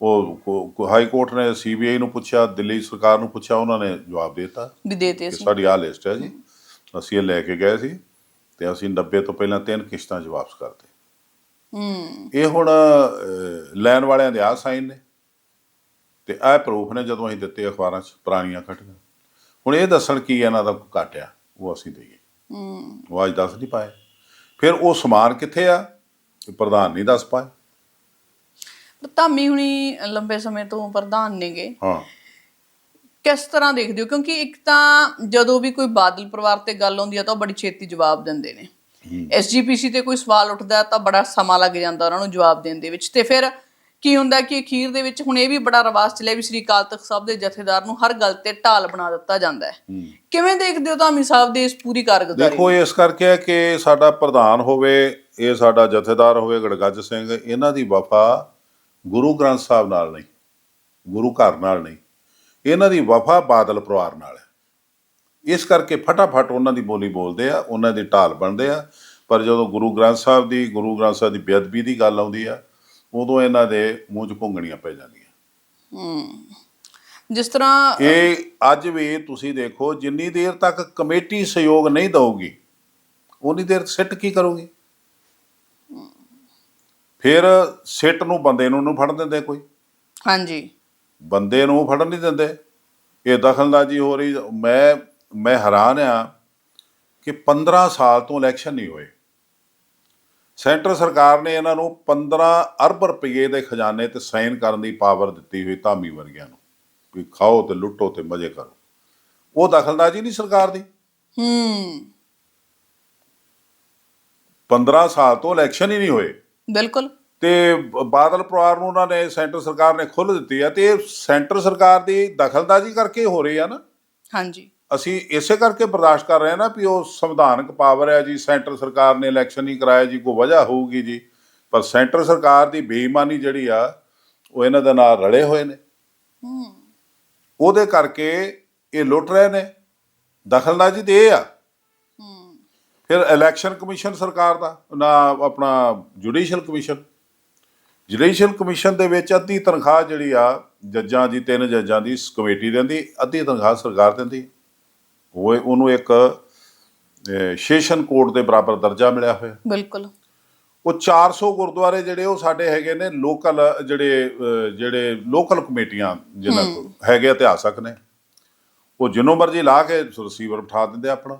ਉਹ ਹਾਈ ਕੋਰਟ ਨੇ ਸੀਬੀਆਈ ਨੂੰ ਪੁੱਛਿਆ ਦਿੱਲੀ ਸਰਕਾਰ ਨੂੰ ਪੁੱਛਿਆ ਉਹਨਾਂ ਨੇ ਜਵਾਬ ਦਿੱਤਾ ਵੀ ਦੇਤੇ ਸੀ। ਸਾਡੀ ਆਹ ਲਿਸਟ ਹੈ ਜੀ। ਅਸੀਂ ਇਹ ਲੈ ਕੇ ਗਏ ਸੀ ਤੇ ਅਸੀਂ 90 ਤੋਂ ਪਹਿਲਾਂ ਤਿੰਨ ਕਿਸ਼ਤਾਂ 'ਚ ਵਾਪਸ ਕਰਤੇ ਹੂੰ। ਇਹ ਹੁਣ ਲੈਣ ਵਾਲਿਆਂ ਦੇ ਆ ਸਾਈਨ ਨੇ ਤੇ ਇਹ ਪ੍ਰੂਫ ਨੇ ਜਦੋਂ ਅਸੀਂ ਦਿੱਤੇ ਅਖਬਾਰਾਂ 'ਚ ਪੁਰਾਣੀਆਂ ਘਟਨਾ ਹੁਣ ਇਹ ਦੱਸਣ ਕੀ ਇਹਨਾਂ ਦਾ ਘਟਿਆ ਉਹ ਅਸੀਂ ਦਈਏ। ਹੂੰ। ਉਹ ਅੱਜ ਦੱਸ ਨਹੀਂ ਪਾਏ। ਫਿਰ ਉਹ ਸਮਾਨ ਕਿੱਥੇ ਆ? ਪ੍ਰਧਾਨ ਨਹੀਂ ਦੱਸ ਪਾਏ। ਧਾਮੀ ਹੁਣੀ ਲੰਬੇ ਸਮੇਂ ਤੋਂ ਪ੍ਰਧਾਨ ਨੇਗੇ। ਹਾਂ। ਕਿਸ ਤਰ੍ਹਾਂ ਦੇਖਦੇ ਹੋ? ਕਿਉਂਕਿ ਇੱਕ ਤਾਂ ਜਦੋਂ ਵੀ ਕੋਈ ਬਾਦਲ ਪਰਿਵਾਰ ਤੇ ਗੱਲ ਆਉਂਦੀ ਹੈ ਤਾਂ ਉਹ ਬੜੀ ਛੇਤੀ ਜਵਾਬ ਦਿੰਦੇ ਨੇ। ਐਸਜੀਪੀਸੀ ਤੇ ਕੋਈ ਸਵਾਲ ਉੱਠਦਾ ਤਾਂ ਬੜਾ ਸਮਾਂ ਲੱਗ ਜਾਂਦਾ ਉਹਨਾਂ ਨੂੰ ਜਵਾਬ ਦੇਣ ਦੇ ਵਿੱਚ। ਤੇ ਫਿਰ ਕੀ ਹੁੰਦਾ ਕਿ ਅਖੀਰ ਦੇ ਵਿੱਚ ਹੁਣ ਇਹ ਵੀ ਬੜਾ ਰਵਾਜ ਚੱਲਿਆ ਵੀ ਸ੍ਰੀ ਅਕਾਲ ਤਖਤ ਸਾਹਿਬ ਦੇ ਜਥੇਦਾਰ ਨੂੰ ਹਰ ਗੱਲ ਤੇ ਢਾਲ ਬਣਾ ਦਿੱਤਾ ਜਾਂਦਾ ਹੈ। ਕਿਵੇਂ ਦੇਖਦੇ ਹੋ ਧਾਮੀ ਸਾਹਿਬ ਦੇ ਇਸ ਪੂਰੀ ਕਾਰਗੁਜ਼ਾਰੀ ਦੇਖੋ ਇਸ ਕਰਕੇ ਹੈ ਕਿ ਸਾਡਾ ਪ੍ਰਧਾਨ ਹੋਵੇ ਇਹ ਸਾਡਾ ਜਥੇਦਾਰ ਹੋਵੇ ਗੜਗੱਜ ਸਿੰਘ ਇਹਨਾਂ ਦੀ ਵਫਾ ਗੁਰੂ ਗ੍ਰੰਥ ਸਾਹਿਬ ਨਾਲ ਨਹੀਂ ਗੁਰੂ ਘਰ ਨਾਲ ਨਹੀਂ। ਇਹਨਾਂ ਦੀ ਵਫਾ ਬਾਦਲ ਪਰਿਵਾਰ ਨਾਲ ਹੈ। ਇਸ ਕਰਕੇ ਫਟਾਫਟ ਉਹਨਾਂ ਦੀ ਬੋਲੀ ਬੋਲਦੇ ਆ ਉਹਨਾਂ ਦੀ ਢਾਲ ਬਣਦੇ ਆ। ਪਰ ਜਦੋਂ ਗੁਰੂ ਗ੍ਰੰਥ ਸਾਹਿਬ ਦੀ ਗੁਰੂ ਗ੍ਰੰਥ ਸਾਹਿਬ ਦੀ ਬੇਅਦਬੀ ਦੀ ਗੱਲ ਆਉਂਦੀ ਆ ਉਦੋਂ ਇਹਨਾਂ ਦੇ ਮੂੰਹ 'ਚ ਭੁੰਗਣੀਆਂ ਪੈ ਜਾਂਦੀਆਂ। ਜਿਸ ਤਰ੍ਹਾਂ ਇਹ ਅੱਜ ਵੀ ਤੁਸੀਂ ਦੇਖੋ ਜਿੰਨੀ ਦੇਰ ਤੱਕ ਕਮੇਟੀ ਸਹਿਯੋਗ ਨਹੀਂ ਦਊਗੀ ਉਨੀ ਦੇਰ ਸਿੱਟ ਕੀ ਕਰੂਗੀ? ਫਿਰ ਸਿੱਟ ਨੂੰ ਬੰਦੇ ਨੂੰ ਨੂੰ ਫੜ ਦਿੰਦੇ ਕੋਈ। ਹਾਂਜੀ। ਬੰਦੇ ਨੂੰ ਫੜਨ ਨਹੀਂ ਦਿੰਦੇ। ਇਹ ਦਖਲਅੰਦਾਜ਼ੀ ਹੋ ਰਹੀ ਮੈਂ ਮੈਂ ਹੈਰਾਨ ਆ ਕਿ 15 ਸਾਲ ਤੋਂ ਇਲੈਕਸ਼ਨ ਨਹੀਂ ਹੋਏ। ਸੈਂਟਰ ਸਰਕਾਰ ਨੇ ਇਹਨਾਂ ਨੂੰ 15 ਅਰਬ ਰੁਪਏ ਦੇ ਖਜ਼ਾਨੇ ਤੇ ਸਾਈਨ ਕਰਨ ਦੀ ਪਾਵਰ ਦਿੱਤੀ ਹੋਈ ਧਾਮੀ ਵਰਗਿਆਂ ਨੂੰ। ਵੀ ਖਾਓ ਤੇ ਲੁੱਟੋ ਤੇ ਮਜ਼ੇ ਕਰੋ। ਉਹ ਦਖਲਅੰਦਾਜ਼ੀ ਨਹੀਂ ਸਰਕਾਰ ਦੀ। ਹੂੰ। 15 ਸਾਲ ਤੋਂ ਇਲੈਕਸ਼ਨ ਹੀ ਨਹੀਂ ਹੋਏ। ਬਿਲਕੁਲ। ਤੇ ਬਾਦਲ ਪਰਿਵਾਰ ਨੂੰ ਉਹਨਾਂ ਨੇ ਸੈਂਟਰ ਸਰਕਾਰ ਨੇ ਖੁੱਲ੍ਹ ਦਿੱਤੀ ਆ ਤੇ ਇਹ ਸੈਂਟਰ ਸਰਕਾਰ ਦੀ ਦਖਲਅੰਦਾਜ਼ੀ ਕਰਕੇ ਹੋ ਰਹੀ ਆ ਨਾ। ਹਾਂਜੀ। ਅਸੀਂ ਇਸੇ ਕਰਕੇ ਬਰਦਾਸ਼ਤ ਕਰ ਰਹੇ ਹਾਂ ਨਾ ਵੀ ਉਹ ਸੰਵਿਧਾਨਕ ਪਾਵਰ ਹੈ ਜੀ ਸੈਂਟਰ ਸਰਕਾਰ ਨੇ ਇਲੈਕਸ਼ਨ ਨਹੀਂ ਕਰਾਇਆ ਜੀ ਕੋਈ ਵਜ੍ਹਾ ਹੋਊਗੀ ਜੀ। ਪਰ ਸੈਂਟਰ ਸਰਕਾਰ ਦੀ ਬੇਈਮਾਨੀ ਜਿਹੜੀ ਆ ਉਹ ਇਹਨਾਂ ਦੇ ਨਾਲ ਰਲੇ ਹੋਏ ਨੇ। ਹੂੰ। ਉਹਦੇ ਕਰਕੇ ਇਹ ਲੁੱਟ ਰਹੇ ਨੇ। ਦਖਲਅੰਦਾਜ਼ੀ ਤੇ ਇਹ ਆ। ਫਿਰ ਇਲੈਕਸ਼ਨ ਕਮਿਸ਼ਨ ਸਰਕਾਰ ਦਾ ਨਾ ਆਪਣਾ ਜੁਡੀਸ਼ੀਅਲ ਕਮਿਸ਼ਨ। ਜੁਡੀਸ਼ੀਅਲ ਕਮਿਸ਼ਨ ਦੇ ਵਿੱਚ ਅੱਧੀ ਤਨਖਾਹ ਜਿਹੜੀ ਆ ਜੱਜਾਂ ਦੀ ਤਿੰਨ ਜੱਜਾਂ ਦੀ ਕਮੇਟੀ ਦਿੰਦੀ ਅੱਧੀ ਤਨਖਾਹ ਸਰਕਾਰ ਦਿੰਦੀ। ਉਹ ਉਹਨੂੰ ਇੱਕ ਸੈਸ਼ਨ ਕੋਰਟ ਦੇ ਬਰਾਬਰ ਦਰਜਾ ਮਿਲਿਆ ਹੋਇਆ। ਬਿਲਕੁਲ। ਉਹ 400 ਗੁਰਦੁਆਰੇ ਜਿਹੜੇ ਉਹ ਸਾਡੇ ਹੈਗੇ ਨੇ ਲੋਕਲ ਜਿਹੜੇ ਜਿਹੜੇ ਲੋਕਲ ਕਮੇਟੀਆਂ ਕੋਲ ਹੈਗੇ ਇਤਿਹਾਸਕ ਨੇ। ਉਹ ਜਿੰਨੋਂ ਮਰਜ਼ੀ ਲਾ ਕੇ ਰਿਸੀਵਰ ਬਿਠਾ ਦਿੰਦੇ ਆਪਣਾ।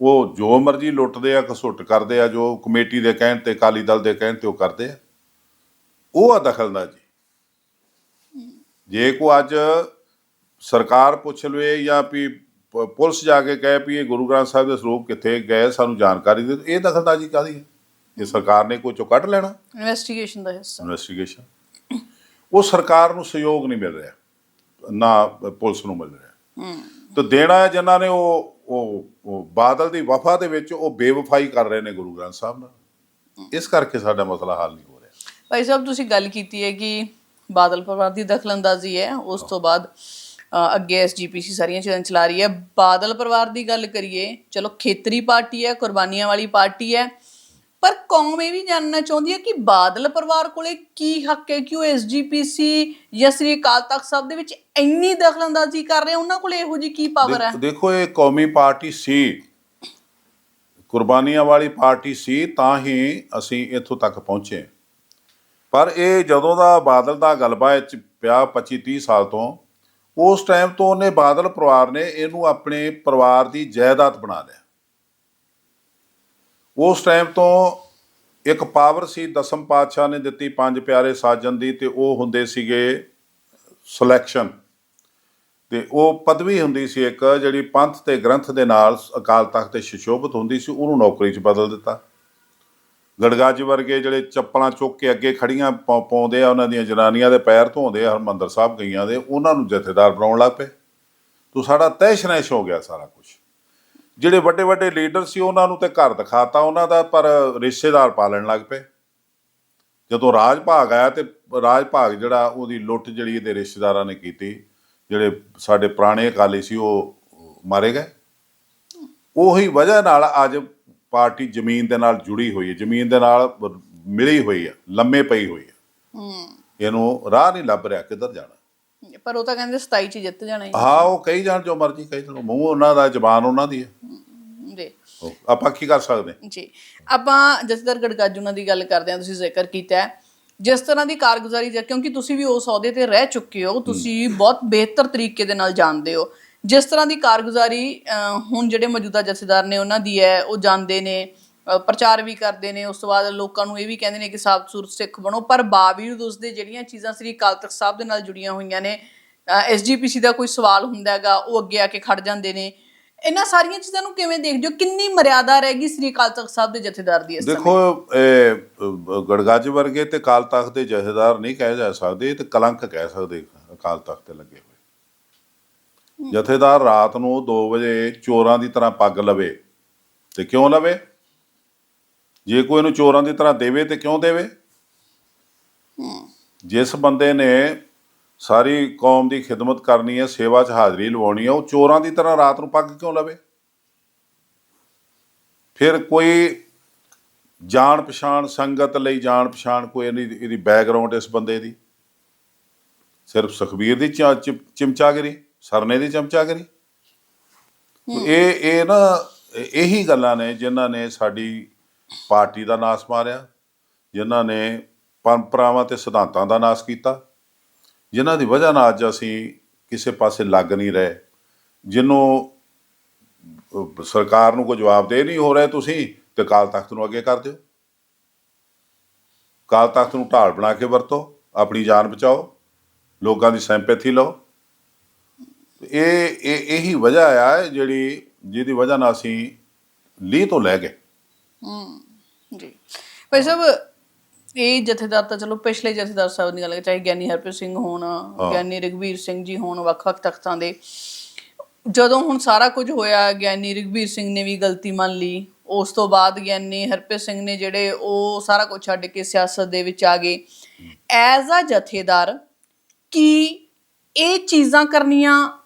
ਉਹ ਜੋ ਮਰਜ਼ੀ ਲੁੱਟਦੇ ਆ ਕਸੁੱਟ ਕਰਦੇ ਆ ਜੋ ਕਮੇਟੀ ਦੇ ਕਹਿਣ ਤੇ ਅਕਾਲੀ ਦਲ ਦੇ ਕਹਿਣ ਤੇ ਉਹ ਕਰਦੇ ਆ। ਉਹ ਆ ਦਖਲਅੰਦਾਜ਼ੀ। ਜੇ ਕੋ ਅੱਜ ਸਰਕਾਰ ਪੁੱਛ ਲਵੇ ਜਾਂ ਵੀ ਪੁਲਿਸ ਜਾ ਕੇ ਕਹੇ ਵੀ ਇਹ ਗੁਰੂ ਗ੍ਰੰਥ ਸਾਹਿਬ ਦੇ ਸਰੂਪ ਕਿੱਥੇ ਗਏ ਸਾਨੂੰ ਜਾਣਕਾਰੀ ਦੇ ਇਹ ਦਖਲਅੰਦਾਜ਼ੀ ਕਾਦੀ ਹੈ? ਇਹ ਸਰਕਾਰ ਨੇ ਕੋਈ ਚੋਂ ਕੱਢ ਲੈਣਾ? ਇਨਵੈਸਟੀਗੇਸ਼ਨ ਦਾ ਹਿੱਸਾ। ਇਨਵੈਸਟੀਗੇਸ਼ਨ ਉਹ ਸਰਕਾਰ ਨੂੰ ਸਹਿਯੋਗ ਨਹੀਂ ਮਿਲ ਰਿਹਾ। ਨਾ ਪੁਲਿਸ ਨੂੰ ਮਿਲ ਰਿਹਾ। ਤੇ ਦੇਣਾ ਹੈ ਜਿਨ੍ਹਾਂ ਨੇ ਉਹ ਉਹ ਬਾਦਲ ਦੀ ਵਫਾ ਦੇ ਵਿੱਚ ਉਹ ਬੇਵਫਾਈ ਕਰ ਰਹੇ ਨੇ ਗੁਰੂ ਗ੍ਰੰਥ ਸਾਹਿਬ ਨਾਲ। ਇਸ ਕਰਕੇ ਸਾਡਾ ਮਸਲਾ ਹੱਲ ਨਹੀਂ ਹੋ ਰਿਹਾ। ਭਾਈ ਸਾਹਿਬ ਤੁਸੀਂ ਗੱਲ ਕੀਤੀ ਹੈ ਕਿ ਬਾਦਲ ਪਰਿਵਾਰ ਦੀ ਦਖਲਅੰਦਾਜ਼ੀ ਹੈ। ਉਸ ਤੋਂ ਬਾਅਦ ਅੱਗੇ ਐਸਜੀਪੀਸੀ ਸਾਰੀਆਂ ਚੀਜ਼ਾਂ ਚਲਾ ਰਹੀ ਹੈ। ਬਾਦਲ ਪਰਿਵਾਰ ਦੀ ਗੱਲ ਕਰੀਏ, ਚਲੋ ਖੇਤਰੀ ਪਾਰਟੀ ਹੈ, ਕੁਰਬਾਨੀਆਂ ਵਾਲੀ ਪਾਰਟੀ ਹੈ, ਪਰ ਕੌਮ ਇਹ ਵੀ ਜਾਣਨਾ ਚਾਹੁੰਦੀ ਹੈ ਕਿ ਬਾਦਲ ਪਰਿਵਾਰ ਕੋਲੇ ਕੀ ਹੱਕ ਹੈ? ਕਿ ਉਹ ਐਸਜੀਪੀਸੀ ਜਾਂ ਸ੍ਰੀ ਅਕਾਲ ਤਖਤ ਸਾਹਿਬ ਦੇ ਵਿੱਚ ਇੰਨੀ ਦਖਲਅੰਦਾਜ਼ੀ ਕਰ ਰਹੇ? ਉਹਨਾਂ ਕੋਲੇ ਇਹੋ ਜੀ ਕੀ ਪਾਵਰ ਹੈ? ਦੇਖੋ ਇਹ ਕੌਮੀ ਪਾਰਟੀ ਸੀ। ਕੁਰਬਾਨੀਆਂ ਵਾਲੀ ਪਾਰਟੀ ਸੀ, ਤਾਂ ਹੀ ਅਸੀਂ ਇੱਥੋਂ ਤੱਕ ਪਹੁੰਚੇ ਪਰ ਇਹ ਜਦੋਂ ਦਾ ਬਾਦਲ ਦਾ ਗਲਬਾ ਇਹ 'ਚ ਪਿਆ 25 30 ਸਾਲ ਤੋਂ ਉਸ ਟਾਈਮ ਤੋਂ ਉਹਨੇ ਬਾਦਲ ਪਰਿਵਾਰ ਨੇ ਇਹਨੂੰ ਆਪਣੇ ਪਰਿਵਾਰ ਦੀ ਜਾਇਦਾਦ ਬਣਾ ਲਿਆ। ਉਸ ਟਾਈਮ ਤੋਂ ਇੱਕ ਪਾਵਰ ਸੀ, ਦਸਮ ਪਾਤਸ਼ਾਹ ਨੇ ਦਿੱਤੀ ਪੰਜ ਪਿਆਰੇ ਸਾਜਨ ਦੀ ਤੇ ਉਹ ਹੁੰਦੇ ਸੀਗੇ ਸਿਲੈਕਸ਼ਨ। ਤੇ ਉਹ ਪਦਵੀ ਹੁੰਦੀ ਸੀ ਇੱਕ ਜਿਹੜੀ ਪੰਥ ਤੇ ਗ੍ਰੰਥ ਦੇ ਨਾਲ ਅਕਾਲ ਤਖਤ ਤੇ ਸ਼ਿਸ਼ੋਭਤ ਹੁੰਦੀ ਸੀ, ਉਹਨੂੰ ਨੌਕਰੀ 'ਚ ਬਦਲ ਦਿੱਤਾ। ਗੜਗਾਜੀ ਵਰਗੇ ਜਿਹੜੇ ਚੱਪਲਾਂ ਚੁੱਕ ਕੇ ਅੱਗੇ ਖੜੀਆਂ ਪਾ- ਪਾਉਂਦੇ ਆ ਉਹਨਾਂ ਦੀਆਂ ਜਨਾਨੀਆਂ ਦੇ ਪੈਰ ਧੋਂਦੇ ਆ, ਹਰਮੰਦਰ ਸਾਹਿਬ ਗਈਆਂ ਦੇ, ਉਹਨਾਂ ਨੂੰ ਜਥੇਦਾਰ ਬਣਾਉਣ ਲੱਗ ਪਏ। ਤੋ ਸਾਡਾ ਤੈਸ਼ ਨੈਸ਼ ਹੋ ਗਿਆ ਸਾਰਾ ਕੁਝ ਜਿਹੜੇ ਵੱਡੇ ਵੱਡੇ ਲੀਡਰ ਸੀ ਉਹਨਾਂ ਨੂੰ ਤੇ ਘਰ ਦਿਖਾਤਾ ਉਹਨਾਂ ਦਾ, ਪਰ ਰਿਸ਼ਤੇਦਾਰ ਪਾਲਣ ਲੱਗ ਪਏ। ਜਦੋਂ ਰਾਜ ਭਾਗ ਆਇਆ ਤੇ ਰਾਜ ਭਾਗ ਜਿਹੜਾ ਉਹਦੀ ਲੁੱਟ ਜਿਹੜੀ ਇਹਦੇ ਰਿਸ਼ਤੇਦਾਰਾਂ ਨੇ ਕੀਤੀ, ਜਿਹੜੇ ਸਾਡੇ ਪੁਰਾਣੇ ਅਕਾਲੀ ਸੀ ਉਹ ਮਾਰੇ ਗਏ। ਉਹੀ ਵਜ੍ਹਾ ਨਾਲ ਅੱਜ ਪਾਰਟੀ ਜ਼ਮੀਨ ਦੇ ਨਾਲ ਜੁੜੀ ਹੋਈ ਹੈ ਜ਼ਮੀਨ ਦੇ ਨਾਲ ਮਿਲੀ ਹੋਈ ਹੈ ਲੰਮੇ ਪਈ ਹੋਈ ਹੈ। ਹੂੰ। ਇਹਨੂੰ ਰਾਹ ਨਹੀਂ ਲੱਭ ਰਿਹਾ ਕਿੱਧਰ ਜਾਣਾ। ਪਰ ਉਹ ਤਾਂ ਕਹਿੰਦੇ 27 ਚ ਜਿੱਤ ਜਾਣਾ ਹੀ। ਹਾਂ ਉਹ ਕਹੀ ਜਾਣ ਜੋ ਮਰਜ਼ੀ ਕਹੀ ਜਾਣ ਮੂੰਹ ਉਹਨਾਂ ਦਾ ਜ਼ਬਾਨ ਉਹਨਾਂ ਦੀ ਹੈ। ਜੀ ਆਪਾਂ ਕੀ ਕਰ ਸਕਦੇ? ਜੀ। ਆਪਾਂ ਜਸਦਰ ਗੜਗਾਜੂਨਾ ਦੀ ਗੱਲ ਕਰਦੇ ਹਾਂ ਤੁਸੀਂ ਜ਼ਿਕਰ ਕੀਤਾ ਹੈ। ਜਿਸ ਤਰ੍ਹਾਂ ਦੀ ਕਾਰਗੁਜ਼ਾਰੀ ਜਾਂ ਕਿਉਂਕਿ ਤੁਸੀਂ ਵੀ ਉਸ ਅਹੁਦੇ ਤੇ ਰਹਿ ਚੁੱਕੇ ਹੋ। ਤੁਸੀਂ ਬਹੁਤ ਬਿਹਤਰ ਤਰੀਕੇ ਦੇ ਨਾਲ ਜਾਣਦੇ ਹੋ। ਜਿਸ ਤਰ੍ਹਾਂ ਦੀ ਕਾਰਗੁਜ਼ਾਰੀ ਹੁਣ ਜਿਹੜੇ ਮੌਜੂਦਾ ਜਥੇਦਾਰ ਨੇ ਉਹਨਾਂ ਦੀ ਹੈ, ਉਹ ਜਾਣਦੇ ਨੇ ਪ੍ਰਚਾਰ ਵੀ ਕਰਦੇ ਨੇ, ਉਸ ਤੋਂ ਬਾਅਦ ਲੋਕਾਂ ਨੂੰ ਇਹ ਵੀ ਕਹਿੰਦੇ ਨੇ ਕਿ ਸਾਬਤ ਸੂਰਤ ਸਿੱਖ ਬਣੋ, ਪਰ ਬਾਵਜੂਦ ਉਸ ਦੇ ਜਿਹੜੀਆਂ ਚੀਜ਼ਾਂ ਸ੍ਰੀ ਅਕਾਲ ਤਖਤ ਸਾਹਿਬ ਦੇ ਨਾਲ ਜੁੜੀਆਂ ਹੋਈਆਂ ਨੇ ਐਸਜੀਪੀਸੀ ਦਾ ਕੋਈ ਸਵਾਲ ਹੁੰਦਾ ਹੈਗਾ, ਉਹ ਅੱਗੇ ਆ ਕੇ ਖੜ ਜਾਂਦੇ ਨੇ। ਇਹਨਾਂ ਸਾਰੀਆਂ ਚੀਜ਼ਾਂ ਨੂੰ ਕਿਵੇਂ ਦੇਖਦੇ ਹੋ? ਕਿੰਨੀ ਮਰਿਆਦਾ ਰਹਿ ਗਈ ਸ੍ਰੀ ਅਕਾਲ ਤਖਤ ਸਾਹਿਬ ਦੇ ਜਥੇਦਾਰ ਦੀ ਇਸ ਸਮੇਂ? ਦੇਖੋ, ਇਹ ਵਰਗੇ ਤੇ ਕਾਲ ਤਖਤ ਦੇ ਜਥੇਦਾਰ ਨਹੀਂ ਕਹਿ ਜਾ ਸਕਦੇ ਤੇ ਕਲੰਕ ਕਹਿ ਸਕਦੇ ਅਕਾਲ ਤਖਤ ਤੇ ਲੱਗੇ। ਜਥੇਦਾਰ ਰਾਤ ਨੂੰ 2 ਵਜੇ ਚੋਰਾਂ ਦੀ ਤਰ੍ਹਾਂ ਪੱਗ ਲਵੇ ਤੇ ਕਿਉਂ ਲਵੇ? ਜੇ ਕੋਈ ਇਹਨੂੰ ਚੋਰਾਂ ਦੀ ਤਰ੍ਹਾਂ ਦੇਵੇ ਤੇ ਕਿਉਂ ਦੇਵੇ? ਜਿਸ ਬੰਦੇ ਨੇ ਸਾਰੀ ਕੌਮ ਦੀ ਖਿਦਮਤ ਕਰਨੀ ਹੈ ਸੇਵਾ 'ਚ ਹਾਜ਼ਰੀ ਲਵਾਉਣੀ ਹੈ ਉਹ ਚੋਰਾਂ ਦੀ ਤਰ੍ਹਾਂ ਰਾਤ ਨੂੰ ਪੱਗ ਕਿਉਂ ਲਵੇ? ਫਿਰ ਕੋਈ ਜਾਣ ਪਛਾਣ ਸੰਗਤ ਲਈ ਜਾਣ ਪਛਾਣ ਕੋਈ ਇਹਦੀ ਇਹਦੀ ਬੈਕਗ੍ਰਾਉਂਡ ਇਸ ਬੰਦੇ ਦੀ? ਸਿਰਫ ਸੁਖਬੀਰ ਦੀ ਚਿਮਚਾਗਿਰੀ? ਸਰਨੇ ਦੀ ਚਮਚਾਗਿਰੀ। ਇਹ ਇਹ ਨਾ, ਇਹੀ ਗੱਲਾਂ ਨੇ ਜਿਨ੍ਹਾਂ ਨੇ ਸਾਡੀ ਪਾਰਟੀ ਦਾ ਨਾਸ ਮਾਰਿਆ, ਜਿਨ੍ਹਾਂ ਨੇ ਪਰੰਪਰਾਵਾਂ ਤੇ ਸਿਧਾਂਤਾਂ ਦਾ ਨਾਸ ਕੀਤਾ, ਜਿਨ੍ਹਾਂ ਦੀ ਵਜ੍ਹਾ ਨਾਲ ਅੱਜ ਅਸੀਂ ਕਿਸੇ ਪਾਸੇ ਲੱਗ ਨਹੀਂ ਰਹੇ ਜਿਹਨੂੰ ਸਰਕਾਰ ਨੂੰ ਕੋਈ ਜਵਾਬ ਦੇ ਨਹੀਂ ਹੋ ਰਹੇ ਤੁਸੀਂ ਤੇ ਕਾਲ ਤਖਤ ਨੂੰ ਅੱਗੇ ਕਰ ਦਿਓ। ਕਾਲ ਤਖਤ ਨੂੰ ਢਾਲ ਬਣਾ ਕੇ ਵਰਤੋ, ਆਪਣੀ ਜਾਨ ਬਚਾਓ, ਲੋਕਾਂ ਦੀ ਸਿੰਪੈਥੀ ਲਓ। ਇਹ ਇਹ ਇਹੀ ਵਜ੍ਹਾ ਆ ਜਿਹੜੀ ਜਿਹਦੀ ਵਜ੍ਹਾ ਨਾਲ ਅਸੀਂ ਲੀਹ ਤੋਂ ਲੈ ਗਏ। ਜੀ। ਭਾਈ ਸਾਹਿਬ ਇਹ ਜਥੇਦਾਰ ਤਾਂ ਚਲੋ ਪਿਛਲੇ ਜਥੇਦਾਰ ਸਾਹਿਬ ਦੀ ਗੱਲ ਕਰੀਏ, ਚਾਹੇ ਗਿਆਨੀ ਹਰਪ੍ਰੀਤ ਸਿੰਘ ਹੋਣ ਗਿਆਨੀ ਰਘਵੀਰ ਸਿੰਘ ਜੀ ਹੋਣ ਵੱਖ-ਵੱਖ ਤਖਤਾਂ ਦੇ। ਜਦੋਂ ਹੁਣ ਸਾਰਾ ਕੁਝ ਹੋਇਆ ਗਿਆਨੀ ਰਘਵੀਰ ਸਿੰਘ ਨੇ ਵੀ ਗਲਤੀ ਮੰਨ ਲਈ। ਉਸ ਤੋਂ ਬਾਅਦ ਗਿਆਨੀ ਹਰਪ੍ਰੀਤ ਸਿੰਘ ਨੇ ਜਿਹੜੇ ਉਹ ਸਾਰਾ ਕੁਝ ਛੱਡ ਕੇ ਸਿਆਸਤ ਦੇ ਵਿੱਚ ਆ ਗਏ। ਐਜ਼ ਅ ਜਥੇਦਾਰ ਕੀ ਇਹ ਚੀਜ਼ਾਂ ਕਰਨੀਆਂ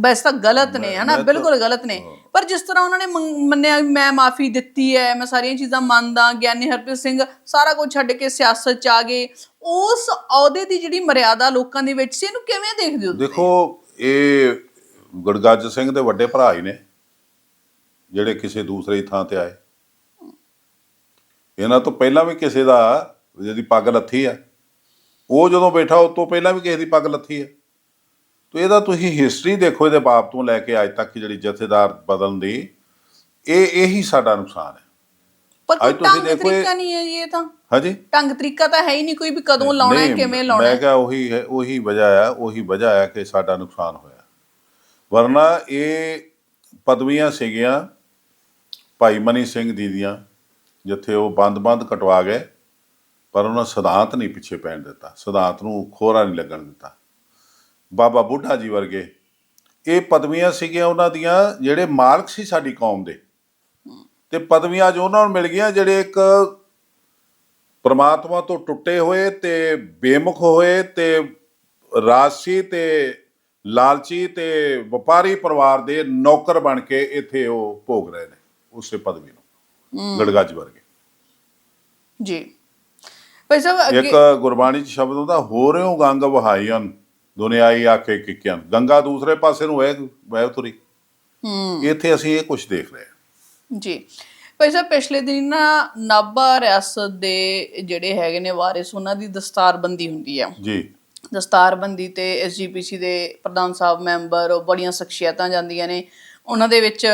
ਵੈਸੇ ਤਾਂ ਗਲਤ ਨੇ ਹਨਾ? ਬਿਲਕੁਲ ਗਲਤ ਨੇ। ਪਰ ਜਿਸ ਤਰ੍ਹਾਂ ਉਹਨਾਂ ਨੇ ਮੰਨਿਆ ਮੈਂ ਮਾਫੀ ਦਿੱਤੀ ਹੈ ਮੈਂ ਸਾਰੀਆਂ ਚੀਜ਼ਾਂ ਮੰਨਦਾ ਗਿਆਨੀ ਹਰਪ੍ਰੀਤ ਸਿੰਘ ਸਾਰਾ ਕੁਝ ਛੱਡ ਕੇ ਸਿਆਸਤ ਚ ਆ ਗਏ। ਉਸ ਅਹੁਦੇ ਦੀ ਜਿਹੜੀ ਮਰਿਆਦਾ ਲੋਕਾਂ ਦੇ ਵਿੱਚ ਸੀ ਇਹਨੂੰ ਕਿਵੇਂ ਦੇਖਦੇ ਹੋ? ਦੇਖੋ ਇਹ ਗੁਰਗੱਜ ਸਿੰਘ ਦੇ ਵੱਡੇ ਭਰਾ ਹੀ ਨੇ ਜਿਹੜੇ ਕਿਸੇ ਦੂਸਰੇ ਥਾਂ ਤੇ ਆਏ। ਇਹਨਾਂ ਤੋਂ ਪਹਿਲਾਂ ਵੀ ਕਿਸੇ ਦਾ ਜਿਹਦੀ ਪੱਗ ਲੱਥੀ ਆ। ਉਹ ਜਦੋਂ ਬੈਠਾ ਉਸ ਤੋਂ ਪਹਿਲਾਂ ਵੀ ਕਿਸੇ ਦੀ ਪੱਗ ਲੱਥੀ ਆ। ਤੋ ਇਹਦਾ ਤੁਸੀਂ ਹਿਸਟਰੀ ਦੇਖੋ ਇਹਦੇ ਬਾਪ ਤੋਂ ਲੈ ਕੇ ਅੱਜ ਤੱਕ ਜਿਹੜੀ ਜਥੇਦਾਰ ਬਦਲਣ ਦੀ ਇਹ ਇਹੀ ਸਾਡਾ ਨੁਕਸਾਨ ਹੈ। ਪਰ ਕੋਈ ਢੰਗ ਤਰੀਕਾ ਨਹੀਂ ਹੈ ਜੀ ਇਹ ਤਾਂ। ਹਾਂਜੀ? ਢੰਗ ਤਰੀਕਾ ਤਾਂ ਹੈ ਹੀ ਨਹੀਂ ਕੋਈ ਵੀ ਕਦੋਂ ਲਾਉਣਾ ਹੈ ਕਿਵੇਂ ਲਾਉਣਾ ਮੈਂ ਹੈ। ਕਿਹਾ ਉਹੀ ਹੈ ਉਹੀ ਵਜ੍ਹਾ ਆ ਉਹੀ ਵਜ੍ਹਾ ਆ ਕਿ ਸਾਡਾ ਨੁਕਸਾਨ ਹੋਇਆ। ਵਰਨਾ ਇਹ ਪਦਵੀਆਂ ਸੀਗੀਆਂ ਭਾਈ ਮਨੀ ਸਿੰਘ ਜੀ ਦੀਆਂ ਜਿੱਥੇ ਉਹ ਬੰਦ-ਬੰਦ ਕਟਵਾ ਗਏ ਪਰ ਉਹਨਾਂ ਸਿਧਾਂਤ ਨਹੀਂ ਪਿੱਛੇ ਪੈਣ ਦਿੱਤਾ। ਸਿਧਾਂਤ ਨੂੰ ਖੋਰਾ ਨਹੀਂ ਲੱਗਣ ਦਿੱਤਾ। ਬਾਬਾ ਬੁੱਢਾ ਜੀ ਵਰਗੇ। ਇਹ ਪਦਵੀਆਂ ਸੀਗੀਆਂ ਉਹਨਾਂ ਦੀਆਂ ਜਿਹੜੇ ਮਾਲਕ ਸੀ ਸਾਡੀ ਕੌਮ ਦੇ। ਤੇ ਪਦਵੀਆਂ ਜੋ ਉਹਨਾਂ ਨੂੰ ਮਿਲ ਗਈਆਂ ਜਿਹੜੇ ਇੱਕ ਪ੍ਰਮਾਤਮਾ ਤੋਂ ਟੁੱਟੇ ਹੋਏ ਤੇ ਬੇਮੁਖ ਹੋਏ ਤੇ ਰਾਜਸੀ ਤੇ ਲਾਲਚੀ ਤੇ ਵਪਾਰੀ ਪਰਿਵਾਰ ਦੇ ਨੌਕਰ ਬਣ ਕੇ ਇੱਥੇ ਉਹ ਭੋਗ ਰਹੇ ਨੇ ਉਸੇ ਪਦਵੀ ਨੂੰ। ਗੜਗੱਜ ਵਰਗੇ। ਜੀ। ਭਾਈ ਸਾਹਿਬ ਇੱਕ ਗੁਰਬਾਣੀ ਚ ਸ਼ਬਦ ਹੁੰਦਾ ਹੋ ਰਿਓ ਗੰਗ ਵਹਾਈਆਂ ਦੁਨਿਆਈ ਆਕੇ ਕਿਕਿਆਂ ਗੰਗਾ ਦੂਸਰੇ ਪਾਸੇ ਨੂੰ ਵਹਿ ਵਹਿ ਤੁਰੀ ਹੂੰ। ਇੱਥੇ ਅਸੀਂ ਇਹ ਕੁਝ ਦੇਖ ਰਹੇ ਹਾਂ। ਜੀ। ਭਾਈ ਸਾਹਿਬ ਪਿਛਲੇ ਦਿਨ ਨਾ ਨਾਭਾ ਰਿਆਸਤ ਦੇ ਜਿਹੜੇ ਹੈਗੇ ਨੇ ਵਾਰਿਸ ਉਹਨਾਂ ਦੀ ਦਸਤਾਰਬੰਦੀ ਹੁੰਦੀ ਆ। ਜੀ। ਦਸਤਾਰਬੰਦੀ ਤੇ ਐਸਜੀਪੀਸੀ ਦੇ ਪ੍ਰਧਾਨ ਸਾਹਿਬ ਮੈਂਬਰ ਉਹ ਬੜੀਆਂ ਸ਼ਖਸੀਅਤਾਂ ਜਾਂਦੀਆਂ ਨੇ। ਉਹਨਾਂ ਦੇ ਵਿੱਚ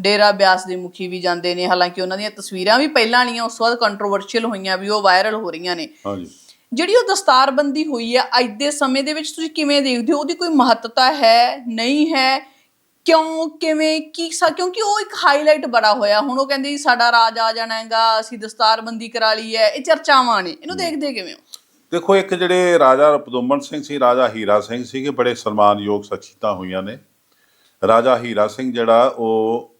ਡੇਰਾ ਬਿਆਸ ਦੇ ਮੁਖੀ ਵੀ ਜਾਂਦੇ ਨੇ। ਹਾਲਾਂਕਿ ਉਹਨਾਂ ਦੀਆਂ ਤਸਵੀਰਾਂ ਵੀ ਪਹਿਲਾਂ ਵਾਲੀਆਂ ਉਸ ਤੋਂ ਬਾਅਦ ਕੰਟਰੋਵਰਸ਼ੀਅਲ ਹੋਈਆਂ ਵੀ ਉਹ ਵਾਇਰਲ ਹੋ ਰਹੀਆਂ ਨੇ। ਹਾਂਜੀ। ਜਿਹੜੀ ਉਹ ਦਸਤਾਰਬੰਦੀ ਹੋਈ ਆ ਅੱਜ ਦੇ ਸਮੇਂ ਦੇ ਵਿੱਚ ਤੁਸੀਂ ਕਿਵੇਂ ਦੇਖਦੇ ਹੋ? ਉਹਦੀ ਕੋਈ ਮਹੱਤਤਾ ਹੈ? ਨਹੀਂ ਹੈ? ਕਿਉਂ? ਕਿਵੇਂ? ਕੀ ਸਾ ਕਿਉਂਕਿ ਉਹ ਇੱਕ ਹਾਈਲਾਈਟ ਬੜਾ ਹੋਇਆ। ਹੁਣ ਉਹ ਕਹਿੰਦੇ ਸਾਡਾ ਰਾਜ ਆ ਜਾਣਾ ਹੈਗਾ ਅਸੀਂ ਦਸਤਾਰਬੰਦੀ ਕਰਾ ਲਈ ਹੈ। ਇਹ ਚਰਚਾਵਾਂ ਨੇ। ਇਹਨੂੰ ਦੇਖਦੇ ਕਿਵੇਂ ਹੋ? ਦੇਖੋ ਇੱਕ ਜਿਹੜੇ ਰਾਜਾ ਰਪਦੁਮਨ ਸਿੰਘ ਸੀ ਰਾਜਾ ਹੀਰਾ ਸਿੰਘ ਸੀਗੇ ਬੜੇ ਸਨਮਾਨਯੋਗ ਸ਼ਖਸੀਅਤਾਂ ਹੋਈਆਂ ਨੇ। ਰਾਜਾ ਹੀਰਾ ਸਿੰਘ ਜਿਹੜਾ ਉਹ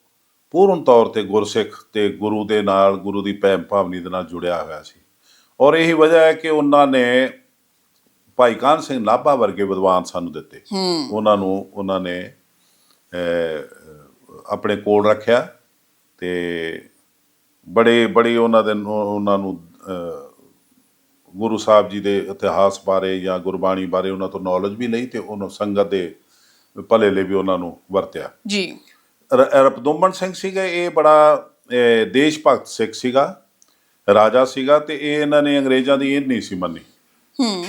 ਪੂਰਨ ਤੌਰ ਤੇ ਗੁਰਸਿੱਖ ਤੇ ਗੁਰੂ ਦੇ ਨਾਲ ਗੁਰੂ ਦੀ ਭੈਣ ਭਾਵਨੀ ਦੇ ਨਾਲ ਜੁੜਿਆ ਹੋਇਆ ਸੀ। ਔਰ ਇਹੀ ਵਜ੍ਹਾ ਹੈ ਕਿ ਉਹਨਾਂ ਨੇ ਭਾਈ ਕਾਨ ਸਿੰਘ ਨਾਭਾ ਵਰਗੇ ਵਿਦਵਾਨ ਸਾਨੂੰ ਦਿੱਤੇ। ਉਹਨਾਂ ਨੂੰ ਉਹਨਾਂ ਨੇ ਆਪਣੇ ਕੋਲ ਰੱਖਿਆ ਤੇ ਬੜੇ ਬੜੇ ਉਹਨਾਂ ਦੇ ਉਹਨਾਂ ਨੂੰ ਗੁਰੂ ਸਾਹਿਬ ਜੀ ਦੇ ਇਤਿਹਾਸ ਬਾਰੇ ਜਾਂ ਗੁਰਬਾਣੀ ਬਾਰੇ ਉਹਨਾਂ ਤੋਂ ਨੌਲੇਜ ਵੀ ਲਈ ਤੇ ਉਹਨਾਂ ਸੰਗਤ ਦੇ ਭਲੇ ਲਈ ਵੀ ਉਹਨਾਂ ਨੂੰ ਵਰਤਿਆ। ਜੀ। ਰਪਦੁਮਨ ਸਿੰਘ ਸੀਗਾ ਇਹ ਬੜਾ ਦੇਸ਼ ਭਗਤ ਸਿੱਖ ਸੀਗਾ। ਰਾਜਾ ਸੀਗਾ ਤੇ ਇਹ ਇਹਨਾਂ ਨੇ ਅੰਗਰੇਜ਼ਾਂ ਦੀ ਇਹ ਨਹੀਂ ਸੀ ਮੰਨੀ। ਹੂੰ।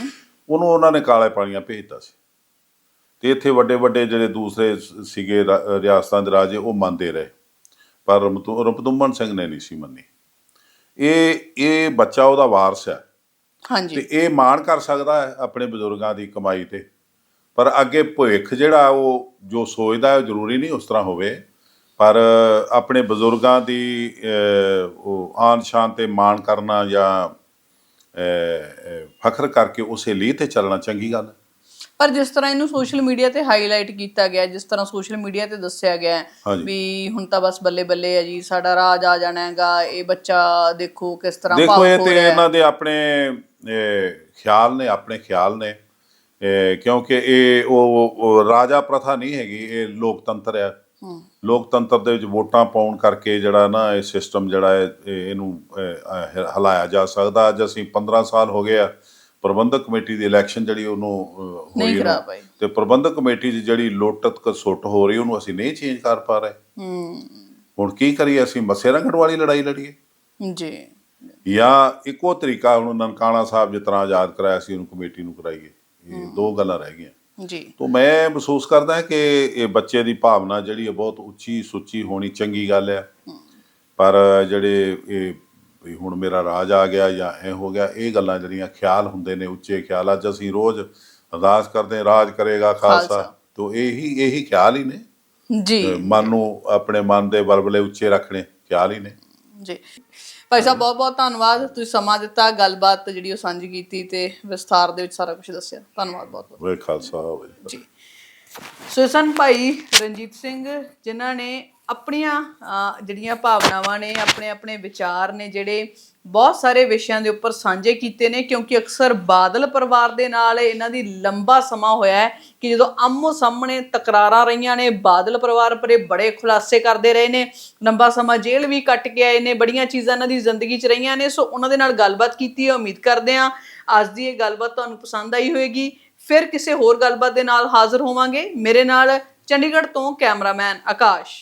ਉਹਨੂੰ ਉਹਨਾਂ ਨੇ ਕਾਲੇ ਪਾਣੀਆਂ ਭੇਜਤਾ ਸੀ। ਤੇ ਇੱਥੇ ਵੱਡੇ ਵੱਡੇ ਜਿਹੜੇ ਦੂਸਰੇ ਸੀਗੇ ਰਿਆਸਤਾਂ ਦੇ ਰਾਜੇ ਉਹ ਮੰਨਦੇ ਰਹੇ। ਪਰ ਰਮਤੁ- ਰਪਦੁਮਨ ਸਿੰਘ ਨੇ ਨਹੀਂ ਸੀ ਮੰਨੀ। ਇਹ ਇਹ ਬੱਚਾ ਉਹਦਾ ਵਾਰਸ ਹੈ। ਹਾਂਜੀ। ਤੇ ਇਹ ਮਾਣ ਕਰ ਸਕਦਾ ਹੈ ਆਪਣੇ ਬਜ਼ੁਰਗਾਂ ਦੀ ਕਮਾਈ ਤੇ। ਪਰ ਅੱਗੇ ਭਵਿੱਖ ਜਿਹੜਾ ਉਹ ਜੋ ਸੋਚਦਾ ਹੈ ਉਹ ਜ਼ਰੂਰੀ ਨਹੀਂ ਉਸ ਤਰ੍ਹਾਂ ਹੋਵੇ। ਪਰ ਆਪਣੇ ਬਜ਼ੁਰਗਾਂ ਦੀ ਉਹ ਆਨ ਸ਼ਾਨ ਤੇ ਮਾਣ ਕਰਨਾ ਜਾਂ ਫਖਰ ਕਰਕੇ ਉਸੇ ਲਈ ਤੇ ਚੱਲਣਾ ਚੰਗੀ ਗੱਲ ਹੈ ਪਰ ਜਿਸ ਤਰ੍ਹਾਂ ਇਹਨੂੰ ਸੋਸ਼ਲ ਮੀਡੀਆ ਤੇ ਹਾਈਲਾਈਟ ਕੀਤਾ ਗਿਆ ਜਿਸ ਤਰ੍ਹਾਂ ਸੋਸ਼ਲ ਮੀਡੀਆ ਤੇ ਦੱਸਿਆ ਗਿਆ। ਵੀ ਹੁਣ ਤਾਂ ਬਸ ਬੱਲੇ ਬੱਲੇ ਹੈ ਜੀ ਸਾਡਾ ਰਾਜ ਆ ਜਾਣਾ ਹੈਗਾ ਇਹ ਬੱਚਾ ਦੇਖੋ ਕਿਸ ਤਰ੍ਹਾਂ ਦੇਖੋ ਇਹ ਤੇ। ਇਹਨਾਂ ਦੇ ਆਪਣੇ ਖਿਆਲ ਨੇ ਆਪਣੇ ਖਿਆਲ ਨੇ ਕਿਉਂਕਿ ਇਹ ਉਹ ਰਾਜਾ ਪ੍ਰਥਾ ਨਹੀਂ ਹੈਗੀ ਇਹ ਲੋਕਤੰਤਰ ਹੂੰ ਲੋਕਤੰਤਰ ਦੇ ਵਿੱਚ ਵੋਟਾਂ ਪਾਉਣ ਕਰਕੇ ਜਿਹੜਾ ਨਾ ਇਹ ਸਿਸਟਮ ਜਿਹੜਾ ਹੈ ਇਹ- ਇਹਨੂੰ ਹਲਾਇਆ ਜਾ ਸਕਦਾ। ਅੱਜ ਅਸੀਂ 15 ਸਾਲ ਹੋ ਗਏ ਆ ਪ੍ਰਬੰਧਕ ਕਮੇਟੀ ਦੀ ਇਲੈਕਸ਼ਨ ਜਿਹੜੀ ਉਹਨੂੰ ਹੋਈ। ਤੇ ਪ੍ਰਬੰਧਕ ਕਮੇਟੀ 'ਚ ਜਿਹੜੀ ਲੁੱਟ ਕਸੁੱਟ ਹੋ ਰਹੀ ਉਹਨੂੰ ਅਸੀਂ ਨਹੀਂ ਚੇਂਜ ਕਰ ਪਾ ਰਹੇ। ਹੁਣ ਕੀ ਕਰੀਏ ਅਸੀਂ ਮੱਸੇ ਰੰਗੜ ਵਾਲੀ ਲੜਾਈ ਲੜੀਏ। ਜੀ। ਜਾਂ ਇੱਕੋ ਤਰੀਕਾ ਹੁਣ ਨਨਕਾਣਾ ਸਾਹਿਬ ਜਿਸ ਤਰ੍ਹਾਂ ਆਜ਼ਾਦ ਕਰਾਇਆ ਸੀ ਉਹਨੂੰ ਕਮੇਟੀ ਨੂੰ ਕਰਾਈਏ। ਇਹ ਦੋ ਗੱਲਾਂ ਰਹਿ ਗਈਆਂ। ਜੀ। ਤੋਂ ਮੈਂ ਮਹਿਸੂਸ ਕਰਦਾ ਕਿ ਇਹ ਬੱਚੇ ਦੀ ਭਾਵਨਾ ਜਿਹੜੀ ਹੈ ਬਹੁਤ ਉੱਚੀ ਸੁੱਚੀ ਹੋਣੀ ਚੰਗੀ ਗੱਲ ਹੈ। ਪਰ ਜਿਹੜੇ ਇਹ ਵੀ ਹੁਣ ਮੇਰਾ ਰਾਜ ਆ ਗਿਆ ਜਾਂ ਐ ਹੋ ਗਿਆ ਇਹ ਗੱਲਾਂ ਜਿਹੜੀਆਂ ਖਿਆਲ ਹੁੰਦੇ ਨੇ ਉੱਚੇ ਖਿਆਲ ਅੱਜ ਅਸੀਂ ਰੋਜ਼ ਅਰਦਾਸ ਕਰਦੇ ਰਾਜ ਕਰੇਗਾ ਖਾਲਸਾ। ਤੋਂ ਇਹੀ ਇਹੀ ਖਿਆਲ ਹੀ ਨੇ। ਜੀ। ਮਨ ਨੂੰ ਆਪਣੇ ਮਨ ਦੇ ਬਲਬਲੇ ਉੱਚੇ ਰੱਖਣੇ ਖਿਆਲ ਹੀ ਨੇ। ਜੀ। ਭਾਈ ਸਾਹਿਬ ਬਹੁਤ ਬਹੁਤ ਧੰਨਵਾਦ। ਤੁਸੀਂ ਸਮਾਂ ਦਿੱਤਾ ਗੱਲਬਾਤ ਜਿਹੜੀ ਉਹ ਸਾਂਝੀ ਕੀਤੀ ਤੇ ਵਿਸਥਾਰ ਦੇ ਵਿੱਚ ਸਾਰਾ ਕੁਝ ਦੱਸਿਆ। ਧੰਨਵਾਦ ਬਹੁਤ ਬਹੁਤ ਵੇ ਖਾਲਸਾ ਹੋਵੇ ਜੀ ਸੋ ਇਹ ਸਨ ਭਾਈ ਰਣਜੀਤ ਸਿੰਘ ਜਿਨ੍ਹਾਂ ਨੇ ਆਪਣੀਆਂ ਜਿਹੜੀਆਂ ਭਾਵਨਾਵਾਂ ਨੇ, ਆਪਣੇ ਆਪਣੇ ਵਿਚਾਰ ਨੇ, ਜਿਹੜੇ ਬਹੁਤ ਸਾਰੇ ਵਿਸ਼ਿਆਂ ਦੇ ਉੱਪਰ ਸਾਂਝੇ ਕੀਤੇ ਨੇ, ਕਿਉਂਕਿ ਅਕਸਰ ਬਾਦਲ ਪਰਿਵਾਰ ਦੇ ਨਾਲ ਇਹਨਾਂ ਦੀ ਲੰਬਾ ਸਮਾਂ ਹੋਇਆ ਹੈ ਕਿ ਜਦੋਂ ਆਮੋ ਸਾਹਮਣੇ ਤਕਰਾਰਾਂ ਰਹੀਆਂ ਨੇ, ਬਾਦਲ ਪਰਿਵਾਰ ਪਰੇ ਬੜੇ ਖੁਲਾਸੇ ਕਰਦੇ ਰਹੇ ਨੇ, ਲੰਬਾ ਸਮਾਂ ਜੇਲ੍ਹ ਵੀ ਕੱਟ ਕੇ ਆਏ ਨੇ, ਬੜੀਆਂ ਚੀਜ਼ਾਂ ਇਹਨਾਂ ਦੀ ਜ਼ਿੰਦਗੀ 'ਚ ਰਹੀਆਂ ਨੇ, ਸੋ ਉਹਨਾਂ ਦੇ ਨਾਲ ਗੱਲਬਾਤ ਕੀਤੀ ਹੈ, ਉਮੀਦ ਕਰਦੇ ਹਾਂ ਅੱਜ ਦੀ ਇਹ ਗੱਲਬਾਤ ਤੁਹਾਨੂੰ ਪਸੰਦ ਆਈ ਹੋਵੇਗੀ ਫਿਰ ਕਿਸੇ ਹੋਰ ਗੱਲਬਾਤ ਦੇ ਨਾਲ ਹਾਜ਼ਰ ਹੋਵਾਂਗੇ। ਮੇਰੇ ਨਾਲ ਚੰਡੀਗੜ੍ਹ ਤੋਂ ਕੈਮਰਾਮੈਨ ਆਕਾਸ਼।